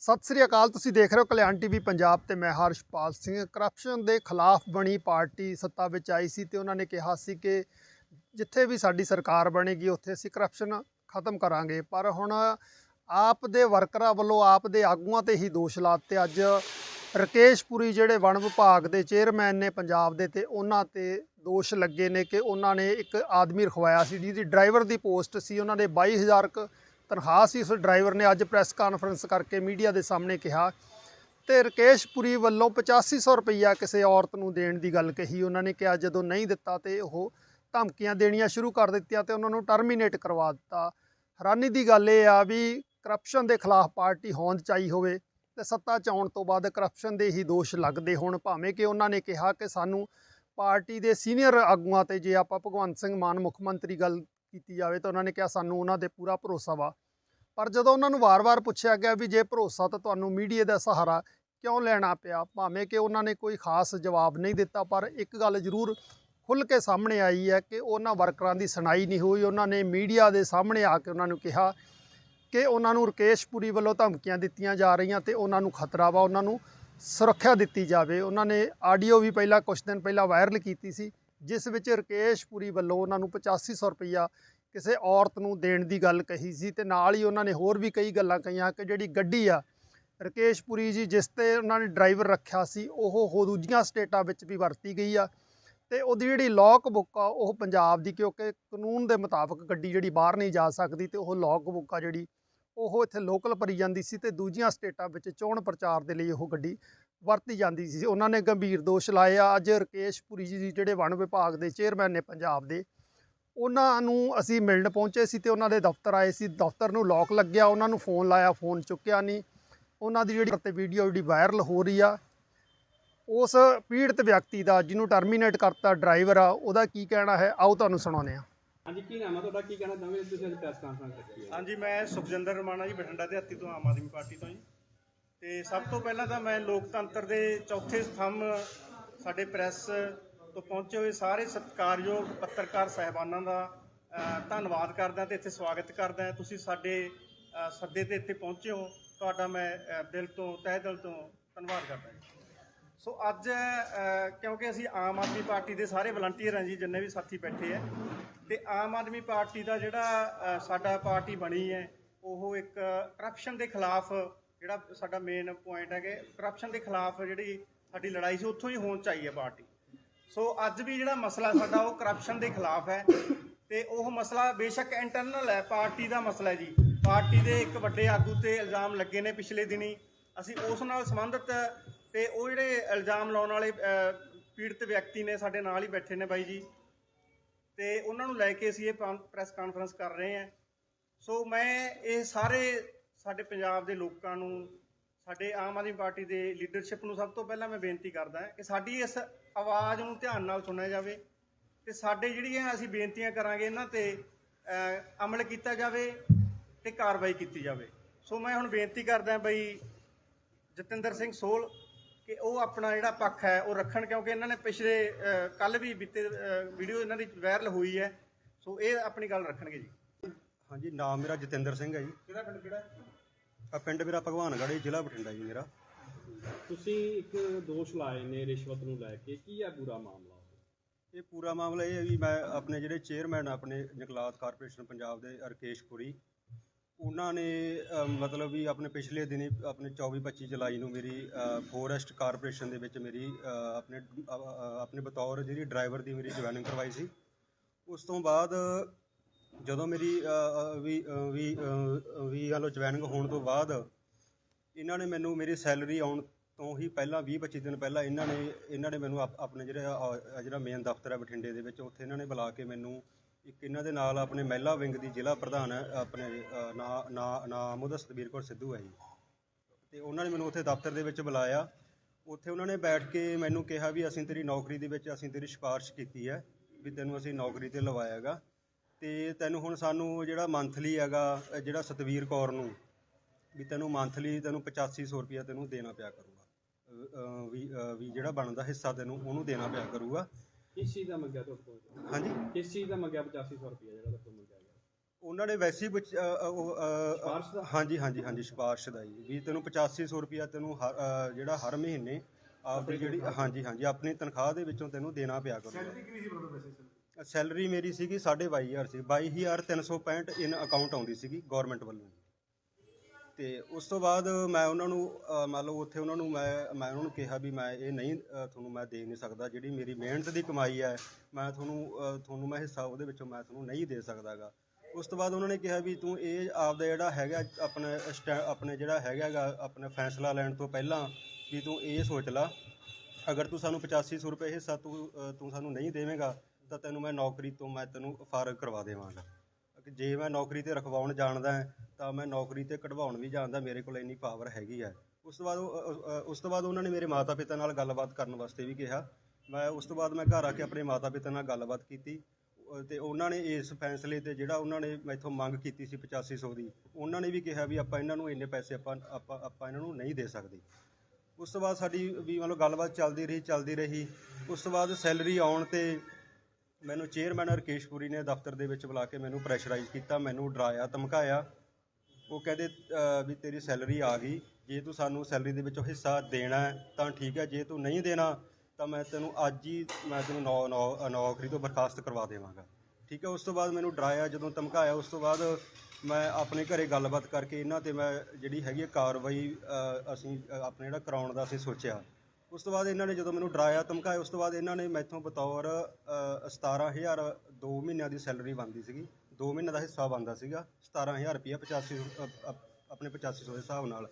ਸਤਿ ਸ੍ਰੀ ਅਕਾਲ, ਤੁਸੀਂ ਦੇਖ ਰਹੇ ਹੋ ਕਲਿਆਣ ਟੀਵੀ ਪੰਜਾਬ ਤੇ ਮੈਂ ਹਰਸ਼ਪਾਲ ਸਿੰਘ। ਕਰਪਸ਼ਨ ਦੇ ਖਿਲਾਫ ਬਣੀ ਪਾਰਟੀ ਸੱਤਾ ਵਿੱਚ ਆਈ ਸੀ ਤੇ ਉਹਨਾਂ ਨੇ ਕਿਹਾ ਸੀ ਕਿ ਜਿੱਥੇ ਵੀ ਸਾਡੀ ਸਰਕਾਰ ਬਣੇਗੀ, ਉੱਥੇ ਅਸੀਂ ਕਰਪਸ਼ਨ ਖਤਮ ਕਰਾਂਗੇ। ਪਰ ਹੁਣ ਆਪ ਦੇ ਵਰਕਰਾਂ ਵੱਲੋਂ ਆਪ ਦੇ ਆਗੂਆਂ ਤੇ ਹੀ ਦੋਸ਼ ਲਾਤੇ। ਅੱਜ ਰਕੇਸ਼ ਪੁਰੀ ਜਿਹੜੇ ਵਣ ਵਿਭਾਗ ਦੇ ਚੇਅਰਮੈਨ ਨੇ ਪੰਜਾਬ ਦੇ ਤੇ ਉਹਨਾਂ ਤੇ ਦੋਸ਼ ਲੱਗੇ ਨੇ ਕਿ ਉਹਨਾਂ ਨੇ ਇੱਕ ਆਦਮੀ ਰਖਵਾਇਆ ਸੀ ਜਿਹਦੀ ਡਰਾਈਵਰ ਦੀ ਪੋਸਟ ਸੀ। ਉਹਨਾਂ ਦੇ 22000 ਕ ਤਨਖਾਹ ਸੀ। ਉਸ ਡਰਾਈਵਰ ਨੇ ਅੱਜ ਪ੍ਰੈਸ ਕਾਨਫਰੰਸ ਕਰਕੇ ਮੀਡੀਆ ਦੇ ਸਾਹਮਣੇ ਕਿਹਾ। ਤੇ ਰਕੇਸ਼ ਪੁਰੀ ਵੱਲੋਂ 8500 ਰੁਪਈਆ ਕਿਸੇ ਔਰਤ ਨੂੰ ਦੇਣ ਦੀ ਗੱਲ ਕਹੀ। ਉਹਨਾਂ ਨੇ ਕਿਹਾ, ਜਦੋਂ ਨਹੀਂ ਦਿੱਤਾ ਤੇ ਉਹ ਧਮਕੀਆਂ ਦੇਣੀਆਂ ਸ਼ੁਰੂ ਕਰ ਦਿੱਤੀਆਂ ਤੇ ਉਹਨਾਂ ਨੂੰ ਟਰਮੀਨੇਟ ਕਰਵਾ ਦਿੱਤਾ। ਹੈਰਾਨੀ ਦੀ ਗੱਲ ਇਹ ਆ ਵੀ ਕਰਪਸ਼ਨ ਦੇ ਖਿਲਾਫ ਪਾਰਟੀ ਹੋਂਦ ਚਾਈ ਹੋਵੇ ਤੇ ਸੱਤਾ 'ਚ ਆਉਣ ਤੋਂ ਬਾਅਦ ਕਰਪਸ਼ਨ ਦੇ ਹੀ ਦੋਸ਼ ਲੱਗਦੇ ਹੋਣ। ਭਾਵੇਂ ਕਿ ਉਹਨਾਂ ਨੇ ਕਿਹਾ ਕਿ ਸਾਨੂੰ ਪਾਰਟੀ ਦੇ ਸੀਨੀਅਰ ਆਗੂਆਂ ਤੇ ਜੇ ਆਪਾਂ ਭਗਵੰਤ ਸਿੰਘ ਮਾਨ ਮੁੱਖ ਮੰਤਰੀ ਗੱਲ ਕੀਤੀ ਜਾਵੇ ਤਾਂ ਉਹਨਾਂ ਨੇ ਕਿਹਾ ਸਾਨੂੰ ਉਹਨਾਂ 'ਤੇ ਪੂਰਾ ਭਰੋਸਾ ਵਾ। ਪਰ ਜਦੋਂ ਉਹਨਾਂ ਨੂੰ ਵਾਰ-ਵਾਰ ਪੁੱਛਿਆ ਗਿਆ ਵੀ ਜੇ ਭਰੋਸਾ ਤਾਂ ਤੁਹਾਨੂੰ ਮੀਡੀਆ ਦਾ ਸਹਾਰਾ ਕਿਉਂ ਲੈਣਾ ਪਿਆ? ਭਾਵੇਂ ਕਿ ਉਹਨਾਂ ਨੇ ਕੋਈ ਖਾਸ ਜਵਾਬ ਨਹੀਂ ਦਿੱਤਾ, ਪਰ ਇੱਕ ਗੱਲ ਜ਼ਰੂਰ ਖੁੱਲ੍ਹ ਕੇ ਸਾਹਮਣੇ ਆਈ ਹੈ ਕਿ ਉਹਨਾਂ ਵਰਕਰਾਂ ਦੀ ਸੁਣਾਈ ਨਹੀਂ ਹੋਈ। ਉਹਨਾਂ ਨੇ ਮੀਡੀਆ ਦੇ ਸਾਹਮਣੇ ਆ ਕੇ ਉਹਨਾਂ ਨੂੰ ਕਿਹਾ ਕਿ ਉਹਨਾਂ ਨੂੰ ਰਕੇਸ਼ ਪੁਰੀ ਵੱਲੋਂ ਧਮਕੀਆਂ ਦਿੱਤੀਆਂ ਜਾ ਰਹੀਆਂ ਤੇ ਉਹਨਾਂ ਨੂੰ ਖਤਰਾ ਵਾ, ਉਹਨਾਂ ਨੂੰ ਸੁਰੱਖਿਆ ਦਿੱਤੀ ਜਾਵੇ। ਉਹਨਾਂ ਨੇ ਆਡੀਓ ਵੀ ਪਹਿਲਾਂ ਕੁਝ ਦਿਨ ਪਹਿਲਾਂ ਵਾਇਰਲ ਕੀਤੀ ਸੀ, ਜਿਸ ਵਿੱਚ ਰਕੇਸ਼ ਪੁਰੀ ਵੱਲੋਂ ਉਹਨਾਂ ਨੂੰ 8500 ਰੁਪਈਆ ਕਿਸੇ ਔਰਤ ਨੂੰ ਦੇਣ ਦੀ ਗੱਲ ਕਹੀ ਸੀ ਤੇ ਨਾਲ ਹੀ ਉਹਨਾਂ ਨੇ ਹੋਰ ਵੀ ਕਈ ਗੱਲਾਂ ਕਹੀਆਂ ਕਿ ਜਿਹੜੀ ਗੱਡੀ ਆ, ਰਕੇਸ਼ ਪੁਰੀ ਜੀ, ਜਿਸ ਤੇ ਉਹਨਾਂ ਨੇ ਡਰਾਈਵਰ ਰੱਖਿਆ ਸੀ, ਉਹ ਹੋ ਦੂਜੀਆਂ ਸਟੇਟਾਂ ਵਿੱਚ ਵੀ ਵਰਤੀ ਗਈ ਆ ਤੇ ਉਹਦੀ ਜਿਹੜੀ ਲੌਕ ਬੁੱਕ ਆ, ਉਹ ਪੰਜਾਬ ਦੀ, ਕਿਉਂਕਿ ਕਾਨੂੰਨ ਦੇ ਮੁਤਾਬਕ ਗੱਡੀ ਜਿਹੜੀ ਬਾਹਰ ਨਹੀਂ ਜਾ ਸਕਦੀ ਤੇ ਉਹ ਲੌਕ ਬੁੱਕ ਆ ਜਿਹੜੀ ਉਹ ਇੱਥੇ ਲੋਕਲ ਭਰੀ ਜਾਂਦੀ ਸੀ ਤੇ ਦੂਜੀਆਂ ਸਟੇਟਾਂ ਵਿੱਚ ਚੋਣ ਪ੍ਰਚਾਰ ਦੇ ਲਈ ਉਹ ਗੱਡੀ ਵਰਤੀ ਜਾਂਦੀ ਸੀ। ਉਹਨਾਂ ਨੇ ਗੰਭੀਰ ਦੋਸ਼ ਲਾਏ ਆ ਅੱਜ ਰਕੇਸ਼ ਪੁਰੀ ਜੀ ਜਿਹੜੇ ਵਣ ਵਿਭਾਗ ਦੇ ਚੇਅਰਮੈਨ ਨੇ ਪੰਜਾਬ ਦੇ, ਉਹਨਾਂ ਨੂੰ ਅਸੀਂ ਮਿਲਣ ਪਹੁੰਚੇ ਸੀ ਤੇ ਉਹਨਾਂ ਦੇ ਦਫ਼ਤਰ ਆਏ ਸੀ। ਦਫ਼ਤਰ ਨੂੰ ਲੋਕ ਲੱਗਿਆ। ਉਹਨਾਂ ਨੂੰ ਫੋਨ ਲਾਇਆ ਫੋਨ ਚੁੱਕਿਆ ਨਹੀਂ। ਉਹਨਾਂ ਦੀ ਜਿਹੜੀ ਤੇ ਵੀਡੀਓ ਜਿਹੜੀ ਵਾਇਰਲ ਹੋ ਰਹੀ ਆ, ਉਸ ਪੀੜਤ ਵਿਅਕਤੀ ਦਾ, ਜਿਹਨੂੰ ਟਰਮੀਨੇਟ ਕਰਤਾ ਡਰਾਈਵਰ ਆ, ਉਹਦਾ ਕੀ ਕਹਿਣਾ ਹੈ? ਆਓ ਤੁਹਾਨੂੰ ਸੁਣਾਉਂਦੇ ਹਾਂ। ਹਾਂਜੀ, ਕੀ ਨਾਮ ਹੈ ਤੁਹਾਡਾ? ਕੀ ਕਹਿਣਾ ਚਾਹੁੰਦੇ ਤੁਸੀਂ ਅੱਜ ਪ੍ਰੈਸ ਕਾਨਫਰੰਸ ਰੱਖੀ ਹੈ। ਹਾਂਜੀ, ਮੈਂ ਸੁਖਜਿੰਦਰ ਰਮਾਣਾ ਜੀ, ਬਠਿੰਡਾ ਦੇ ਹੱਤੀ ਤੋਂ ਆਮ ਆਦਮੀ ਪਾਰਟੀ ਤੋਂ ਜੀ। ਤੇ ਸਭ ਤੋਂ ਪਹਿਲਾਂ ਤਾਂ ਮੈਂ ਲੋਕਤੰਤਰ ਦੇ ਚੌਥੇ ਸਥੰਭ ਸਾਡੇ ਪ੍ਰੈਸ ਤੋਂ ਪਹੁੰਚੇ ਹੋਏ ਸਾਰੇ ਸਤਿਕਾਰਯੋਗ ਪੱਤਰਕਾਰ ਸਹਿਬਾਨਾਂ ਦਾ ਧੰਨਵਾਦ ਕਰਦਾ ਤੇ ਇੱਥੇ ਸਵਾਗਤ ਕਰਦਾ। ਤੁਸੀਂ ਸਾਡੇ ਸੱਦੇ ਤੇ ਇੱਥੇ ਪਹੁੰਚੇ ਹੋ। ਤੁਹਾਡਾ ਮੈਂ ਦਿਲ ਤੋਂ, ਤਹਿ ਦਿਲ ਤੋਂ ਧੰਨਵਾਦ ਕਰਦਾ ਜੀ। ਸੋ ਅੱਜ ਕਿਉਂਕਿ ਅਸੀਂ ਆਮ ਆਦਮੀ ਪਾਰਟੀ ਦੇ ਸਾਰੇ ਵਲੰਟੀਅਰ ਹਾਂ ਜੀ, ਜਿੰਨੇ ਵੀ ਸਾਥੀ ਬੈਠੇ ਹੈ ਤੇ ਆਮ ਆਦਮੀ ਪਾਰਟੀ ਦਾ ਜਿਹੜਾ ਸਾਡਾ ਪਾਰਟੀ ਬਣੀ ਹੈ, ਉਹ ਇੱਕ ਕਰਪਸ਼ਨ ਦੇ ਖਿਲਾਫ ਜਿਹੜਾ ਸਾਡਾ ਮੇਨ ਪੁਆਇੰਟ ਹੈ ਕਿ ਕਰਪਸ਼ਨ ਦੇ ਖਿਲਾਫ ਜਿਹੜੀ ਸਾਡੀ ਲੜਾਈ ਸੀ, ਉੱਥੋਂ ਹੀ ਹੋਣ ਚਾਹੀਏ ਪਾਰਟੀ। ਸੋ ਅੱਜ ਵੀ ਜਿਹੜਾ ਮਸਲਾ ਸਾਡਾ, ਉਹ ਕਰਪਸ਼ਨ ਦੇ ਖਿਲਾਫ ਹੈ ਤੇ ਉਹ ਮਸਲਾ ਬੇਸ਼ੱਕ ਇੰਟਰਨਲ ਹੈ, ਪਾਰਟੀ ਦਾ ਮਸਲਾ ਹੈ ਜੀ। ਪਾਰਟੀ ਦੇ ਇੱਕ ਵੱਡੇ ਆਗੂ ਤੇ ਇਲਜ਼ਾਮ ਲੱਗੇ ਨੇ ਪਿਛਲੇ ਦਿਨੀ। ਅਸੀਂ ਉਸ ਨਾਲ ਸੰਬੰਧਿਤ ਤੇ ਉਹ ਜਿਹੜੇ ਇਲਜ਼ਾਮ ਲਾਉਣ ਵਾਲੇ ਪੀੜਤ ਵਿਅਕਤੀ ਨੇ ਸਾਡੇ ਨਾਲ ਹੀ ਬੈਠੇ ਨੇ ਬਾਈ ਜੀ। ਤੇ ਉਹਨਾਂ ਨੂੰ ਲੈ ਕੇ ਅਸੀਂ ਇਹ ਪ੍ਰੈਸ ਕਾਨਫਰੰਸ ਕਰ ਰਹੇ ਹਾਂ। ਸੋ ਮੈਂ ਇਹ ਸਾਰੇ ਸਾਡੇ ਪੰਜਾਬ ਦੇ ਲੋਕਾਂ ਨੂੰ, ਸਾਡੇ ਆਮ ਆਦਮੀ ਪਾਰਟੀ ਦੇ ਲੀਡਰਸ਼ਿਪ ਨੂੰ ਸਭ ਤੋਂ ਪਹਿਲਾਂ ਮੈਂ ਬੇਨਤੀ ਕਰਦਾ ਕਿ ਸਾਡੀ ਇਸ ਆਵਾਜ਼ ਨੂੰ ਧਿਆਨ ਨਾਲ ਸੁਣਿਆ ਜਾਵੇ ਤੇ ਸਾਡੇ ਜਿਹੜੀਆਂ ਅਸੀਂ ਬੇਨਤੀਆਂ ਕਰਾਂਗੇ ਇਹਨਾਂ ਤੇ ਅਮਲ ਕੀਤਾ ਜਾਵੇ ਤੇ ਕਾਰਵਾਈ ਕੀਤੀ ਜਾਵੇ। ਸੋ ਮੈਂ ਹੁਣ ਬੇਨਤੀ ਕਰਦਾ ਬਈ ਜਤਿੰਦਰ ਸਿੰਘ ਸੋਲ ਕਿ ਉਹ ਆਪਣਾ ਜਿਹੜਾ ਪੱਖ ਹੈ ਉਹ ਰੱਖਣ ਕਿਉਂਕਿ ਇਹਨਾਂ ਨੇ ਪਿਛਲੇ ਕੱਲ ਵੀ ਬੀਤੇ ਵੀਡੀਓ ਇਹਨਾਂ ਦੀ ਵਾਇਰਲ ਹੋਈ ਹੈ। ਸੋ ਇਹ ਆਪਣੀ ਗੱਲ ਰੱਖਣਗੇ ਜੀ। ਹਾਂਜੀ ਨਾਮ ਮੇਰਾ ਜਤਿੰਦਰ ਸਿੰਘ ਹੈ ਜੀ। ਕਿਹੜਾ ਪਿੰਡ ਕਿਹੜਾ? ਆ ਪਿੰਡ ਮੇਰਾ ਭਗਵਾਨਗੜ੍ਹ ਜੀ ਜ਼ਿਲ੍ਹਾ ਬਠਿੰਡਾ ਜੀ ਮੇਰਾ। ਤੁਸੀਂ ਇੱਕ ਦੋਸ਼ ਲਾਏ ਨੇ ਰਿਸ਼ਵਤ ਨੂੰ ਲੈ ਕੇ ਕੀ ਹੈ ਪੂਰਾ ਮਾਮਲਾ? ਇਹ ਪੂਰਾ ਮਾਮਲਾ ਇਹ ਹੈ ਵੀ ਮੈਂ ਆਪਣੇ ਜਿਹੜੇ ਚੇਅਰਮੈਨ ਆਪਣੇ ਜੰਗਲਾਤ ਕਾਰਪੋਰੇਸ਼ਨ ਪੰਜਾਬ ਦੇ ਰਕੇਸ਼ ਪੁਰੀ ਉਹਨਾਂ ਨੇ ਅ, ਮਤਲਬ ਵੀ ਆਪਣੇ ਪਿਛਲੇ ਦਿਨੀ ਆਪਣੇ 24 25 ਜੁਲਾਈ ਨੂੰ ਮੇਰੀ ਫੋਰੈਸਟ ਕਾਰਪੋਰੇਸ਼ਨ ਦੇ ਵਿੱਚ ਮੇਰੀ ਅ, ਆਪਣੇ ਅ, ਅ, ਆਪਣੇ ਬਤੌਰ ਜਿਹੜੀ ਡਰਾਈਵਰ ਦੀ ਮੇਰੀ ਜੁਆਇਨਿੰਗ ਕਰਵਾਈ ਸੀ। ਉਸ ਤੋਂ ਬਾਅਦ ਜਦੋਂ ਮੇਰੀ ਅ, ਅ, ਵੀ ਅ, ਵੀ ਅ, ਵੀ ਹਾਲੋ ਜੁਆਇਨਿੰਗ ਹੋਣ ਤੋਂ ਬਾਅਦ ਇਹਨਾਂ ਨੇ ਮੈਨੂੰ ਮੇਰੀ ਸੈਲਰੀ ਆਉਣ ਤੋਂ ਹੀ ਪਹਿਲਾਂ 20 25 ਦਿਨ ਪਹਿਲਾਂ ਇਹਨਾਂ ਨੇ ਇਹਨਾਂ ਨੇ ਮੈਨੂੰ ਆਪ- ਆਪਣੇ ਜਿਹੜਾ ਅ, ਜਿਹੜਾ ਮੇਨ ਦਫ਼ਤਰ ਹੈ ਬਠਿੰਡੇ ਦੇ ਵਿੱਚ ਉੱਥੇ ਇਹਨਾਂ ਨੇ ਬੁਲਾ ਕੇ ਮੈਨੂੰ ਇੱਕ ਇਹਨਾਂ ਦੇ ਨਾਲ ਆਪਣੇ ਮਹਿਲਾ ਵਿੰਗ ਦੀ ਜ਼ਿਲ੍ਹਾ ਪ੍ਰਧਾਨ ਹੈ ਆਪਣੇ ਅ, ਨਾ ਨਾ ਨਾਮ ਉਹਦਾ ਸਤਬੀਰ ਕੌਰ ਸਿੱਧੂ ਹੈ ਜੀ। ਤੇ ਉਹਨਾਂ ਨੇ ਮੈਨੂੰ ਉੱਥੇ ਦਫ਼ਤਰ ਦੇ ਵਿੱਚ ਬੁਲਾਇਆ। ਉੱਥੇ ਉਹਨਾਂ ਨੇ ਬੈਠ ਕੇ ਮੈਨੂੰ ਕਿਹਾ ਵੀ ਅਸੀਂ ਤੇਰੀ ਨੌਕਰੀ ਦੇ ਵਿੱਚ ਅਸੀਂ ਤੇਰੀ ਸਿਫਾਰਿਸ਼ ਕੀਤੀ ਹੈ ਵੀ ਤੈਨੂੰ ਅਸੀਂ ਨੌਕਰੀ ਤੇ ਲਵਾਇਆ ਹੈਗਾ ਤੇ ਤੈਨੂੰ ਹੁਣ ਸਾਨੂੰ ਜਿਹੜਾ ਮੰਥਲੀ ਹੈਗਾ ਅ, ਜਿਹੜਾ ਸਤਵੀਰ ਕੌਰ ਨੂੰ ਵੀ ਤੈਨੂੰ ਮੰਥਲੀ ਤੈਨੂੰ 8500 ਰੁਪਇਆ ਤੈਨੂੰ ਦੇਣਾ ਪਿਆ ਕਰੂਗਾ। ਅਹ, ਵੀ ਅਹ, ਵੀ ਜਿਹੜਾ ਬਣਦਾ ਹਿੱਸਾ ਤੈਨੂੰ ਉਹਨੂੰ ਦੇਣਾ ਪਿਆ ਕਰੂਗਾ। ਕਿਸ ਚੀਜ਼ ਦਾ ਮੰਗਿਆ ਤੁਹਾਡੇ ਕੋਲ? ਹਾਂਜੀ। ਕਿਸ ਚੀਜ਼ ਦਾ ਮੰਗਿਆ 8500 ਰੁਪਏ ਜਿਹੜਾ ਤੁਹਾਡੇ ਕੋਲ ਮੰਗਿਆ ਗਿਆ? ਉਹਨਾਂ ਨੇ ਵੈਸੇ ਹੀ ਪੁੱਛ- ਅਹ, ਅਹ, ਉਹ, ਅਹ, ਸਿਫਾਰਿਸ਼ ਦਾ? ਹਾਂਜੀ ਹਾਂਜੀ ਹਾਂਜੀ ਸਿਫਾਰਿਸ਼ ਦਾ ਜੀ। ਵੀ ਤੈਨੂੰ 8500 ਰੁਪਿਆ ਤੈਨੂੰ ਹਰ- ਜਿਹੜਾ ਹਰ ਮਹੀਨੇ ਆਪਦੀ ਜਿਹੜੀ ਹਾਂਜੀ ਹਾਂਜੀ ਆਪਣੀ ਤਨਖਾਹ ਦੇ ਵਿੱਚੋਂ ਤੈਨੂੰ ਦੇਣਾ ਪਿਆ ਕਰੂਗਾ। ਸੈਲਰੀ ਕਿੰਨੀ ਸੀ ਤੁਹਾਡੀ ਸੈਲਰੀ ਮੇਰੀ ਸੀਗੀ 22500 ਸੀ। 22365 ਇਨ ਅਕਾਊਂਟ ਆਉਂਦੀ ਸੀਗੀ ਗਵਰਨਮੈਂਟ ਵੱਲੋਂ। ਤੇ ਉਸ ਤੋਂ ਬਾਅਦ ਮੈਂ ਉਹਨਾਂ ਨੂੰ ਅਹ, ਮੰਨ ਲਓ ਉੱਥੇ ਉਹਨਾਂ ਨੂੰ ਮੈਂ ਮੈਂ ਉਹਨਾਂ ਨੂੰ ਕਿਹਾ ਵੀ ਮੈਂ ਇਹ ਨਹੀਂ ਅਹ, ਤੁਹਾਨੂੰ ਮੈਂ ਦੇ ਨਹੀਂ ਸਕਦਾ ਜਿਹੜੀ ਮੇਰੀ ਮਿਹਨਤ ਦੀ ਕਮਾਈ ਹੈ ਮੈਂ ਤੁਹਾਨੂੰ ਅਹ, ਤੁਹਾਨੂੰ ਮੈਂ ਹਿੱਸਾ ਉਹਦੇ ਵਿੱਚੋਂ ਮੈਂ ਤੁਹਾਨੂੰ ਨਹੀਂ ਦੇ ਸਕਦਾਗਾ। ਉਸ ਤੋਂ ਬਾਅਦ ਉਹਨਾਂ ਨੇ ਕਿਹਾ ਵੀ ਤੂੰ ਇਹ ਆਪਦਾ ਜਿਹੜਾ ਹੈਗਾ ਆਪਣੇ ਸਟੈ- ਆਪਣੇ ਜਿਹੜਾ ਹੈਗਾਗਾ ਆਪਣਾ ਫੈਸਲਾ ਲੈਣ ਤੋਂ ਪਹਿਲਾਂ ਵੀ ਤੂੰ ਇਹ ਸੋਚ ਲਾ ਅਗਰ ਤੂੰ ਸਾਨੂੰ 8500 ਰੁਪਏ ਹਿੱਸਾ ਤੂੰ ਅਹ, ਤੂੰ ਸਾਨੂੰ ਨਹੀਂ ਦੇਵੇਂਗਾ ਤਾਂ ਤੈਨੂੰ ਮੈਂ ਨੌਕਰੀ ਤੋਂ ਮੈਂ ਤੈਨੂੰ ਫਾਰਗ ਕਰਵਾ ਦੇਵਾਂਗਾ। ਕਿ ਜੇ ਮੈਂ ਨੌਕਰੀ ਤੇ ਰਖਵਾਉਣ ਜਾਣਦਾ ਹੈ, ਤਾਂ ਮੈਂ ਨੌਕਰੀ ਤੇ ਕਢਵਾਉਣ ਵੀ ਜਾਣਦਾ ਮੇਰੇ ਕੋਲ ਇੰਨੀ ਪਾਵਰ ਹੈਗੀ ਹੈ ਉਸ ਤੋਂ ਬਾਅਦ ਉਹ- ਉਸ ਤੋਂ ਬਾਅਦ ਉਹਨਾਂ ਨੇ ਮੇਰੇ ਮਾਤਾ ਪਿਤਾ ਨਾਲ ਗੱਲਬਾਤ ਕਰਨ ਵਾਸਤੇ ਵੀ ਕਿਹਾ। ਮੈਂ ਉਸ ਤੋਂ ਬਾਅਦ ਮੈਂ ਘਰ ਆ ਕੇ ਆਪਣੇ ਮਾਤਾ ਪਿਤਾ ਨਾਲ ਗੱਲਬਾਤ ਕੀਤੀ। ਅ, ਤੇ ਉਹਨਾਂ ਨੇ ਇਸ ਫੈਸਲੇ ਤੇ ਜਿਹੜਾ ਉਹਨਾਂ ਨੇ ਮੈਥੋਂ ਮੰਗ ਕੀਤੀ ਸੀ 8500 ਦੀ ਉਹਨਾਂ ਨੇ ਵੀ ਕਿਹਾ ਵੀ ਆਪਾਂ ਇਹਨਾਂ ਨੂੰ ਇੰਨੇ ਪੈਸੇ ਆਪਾਂ ਆਪਾਂ ਆਪਾਂ ਇਹਨਾਂ ਨੂੰ ਨਹੀਂ ਦੇ ਸਕਦੇ। ਉਸ ਤੋਂ ਬਾਅਦ ਸਾਡੀ ਵੀ ਮਤਲਬ ਗੱਲਬਾਤ ਚੱਲਦੀ ਰਹੀ ਚੱਲਦੀ ਰਹੀ। ਉਸ ਤੋਂ ਬਾਅਦ ਸੈਲਰੀ ਆਉਣ ਤੇ ਮੈਨੂੰ ਚੇਅਰਮੈਨ ਰਕੇਸ਼ਪੁਰੀ ਨੇ ਦਫ਼ਤਰ ਦੇ ਵਿੱਚ ਬੁਲਾ ਕੇ ਮੈਨੂੰ ਪ੍ਰੈਸ਼ਰਾਈਜ਼ ਕੀਤਾ ਮੈਨੂੰ ਡਰਾਇਆ ਧਮਕਾਇਆ। ਉਹ ਕਹਿੰਦੇ ਵੀ ਤੇਰੀ ਸੈਲਰੀ ਆ ਗਈ ਜੇ ਤੂੰ ਸਾਨੂੰ ਸੈਲਰੀ ਦੇ ਵਿੱਚੋਂ ਹਿੱਸਾ ਦੇਣਾ ਤਾਂ ਠੀਕ ਹੈ ਜੇ ਤੂੰ ਨਹੀਂ ਦੇਣਾ ਤਾਂ ਮੈਂ ਤੈਨੂੰ ਅੱਜ ਹੀ ਮੈਂ ਤੈਨੂੰ ਨੌ ਨੌ- ਨੌਕਰੀ ਤੋਂ ਬਰਖਾਸਤ ਕਰਵਾ ਦੇਵਾਂਗਾ। ਠੀਕ ਹੈ ਉਸ ਤੋਂ ਬਾਅਦ ਮੈਨੂੰ ਡਰਾਇਆ ਜਦੋਂ ਧਮਕਾਇਆ ਉਸ ਤੋਂ ਬਾਅਦ ਮੈਂ ਆਪਣੇ ਘਰੇ ਗੱਲਬਾਤ ਕਰਕੇ ਇਹਨਾਂ ਤੇ ਮੈਂ ਜਿਹੜੀ ਹੈਗੀ ਕਾਰਵਾਈ ਅਸੀਂ ਆਪਣੇ ਜਿਹੜਾ ਕਰਾਉਣ ਦਾ ਅਸੀਂ ਸੋਚਿਆ। ਉਸ ਤੋਂ ਬਾਅਦ ਇਹਨਾਂ ਨੇ ਜਦੋਂ ਮੈਨੂੰ ਡਰਾਇਆ ਧਮਕਾਇਆ ਉਸ ਤੋਂ ਬਾਅਦ ਇਹਨਾਂ ਨੇ ਮੈਥੋਂ ਬਤੌਰ ਅ, 17000 2 ਮਹੀਨਿਆਂ ਦੀ ਸੈਲਰੀ ਬਣਦੀ ਸੀਗੀ। 2 ਮਹੀਨੇ ਦਾ ਹਿੱਸਾ ਬਣਦਾ ਸੀਗਾ 17000 ਰੁਪਇਆ 85 ਅ, ਅ, ਆਪਣੇ 8500 ਦੇ ਹਿਸਾਬ ਨਾਲ।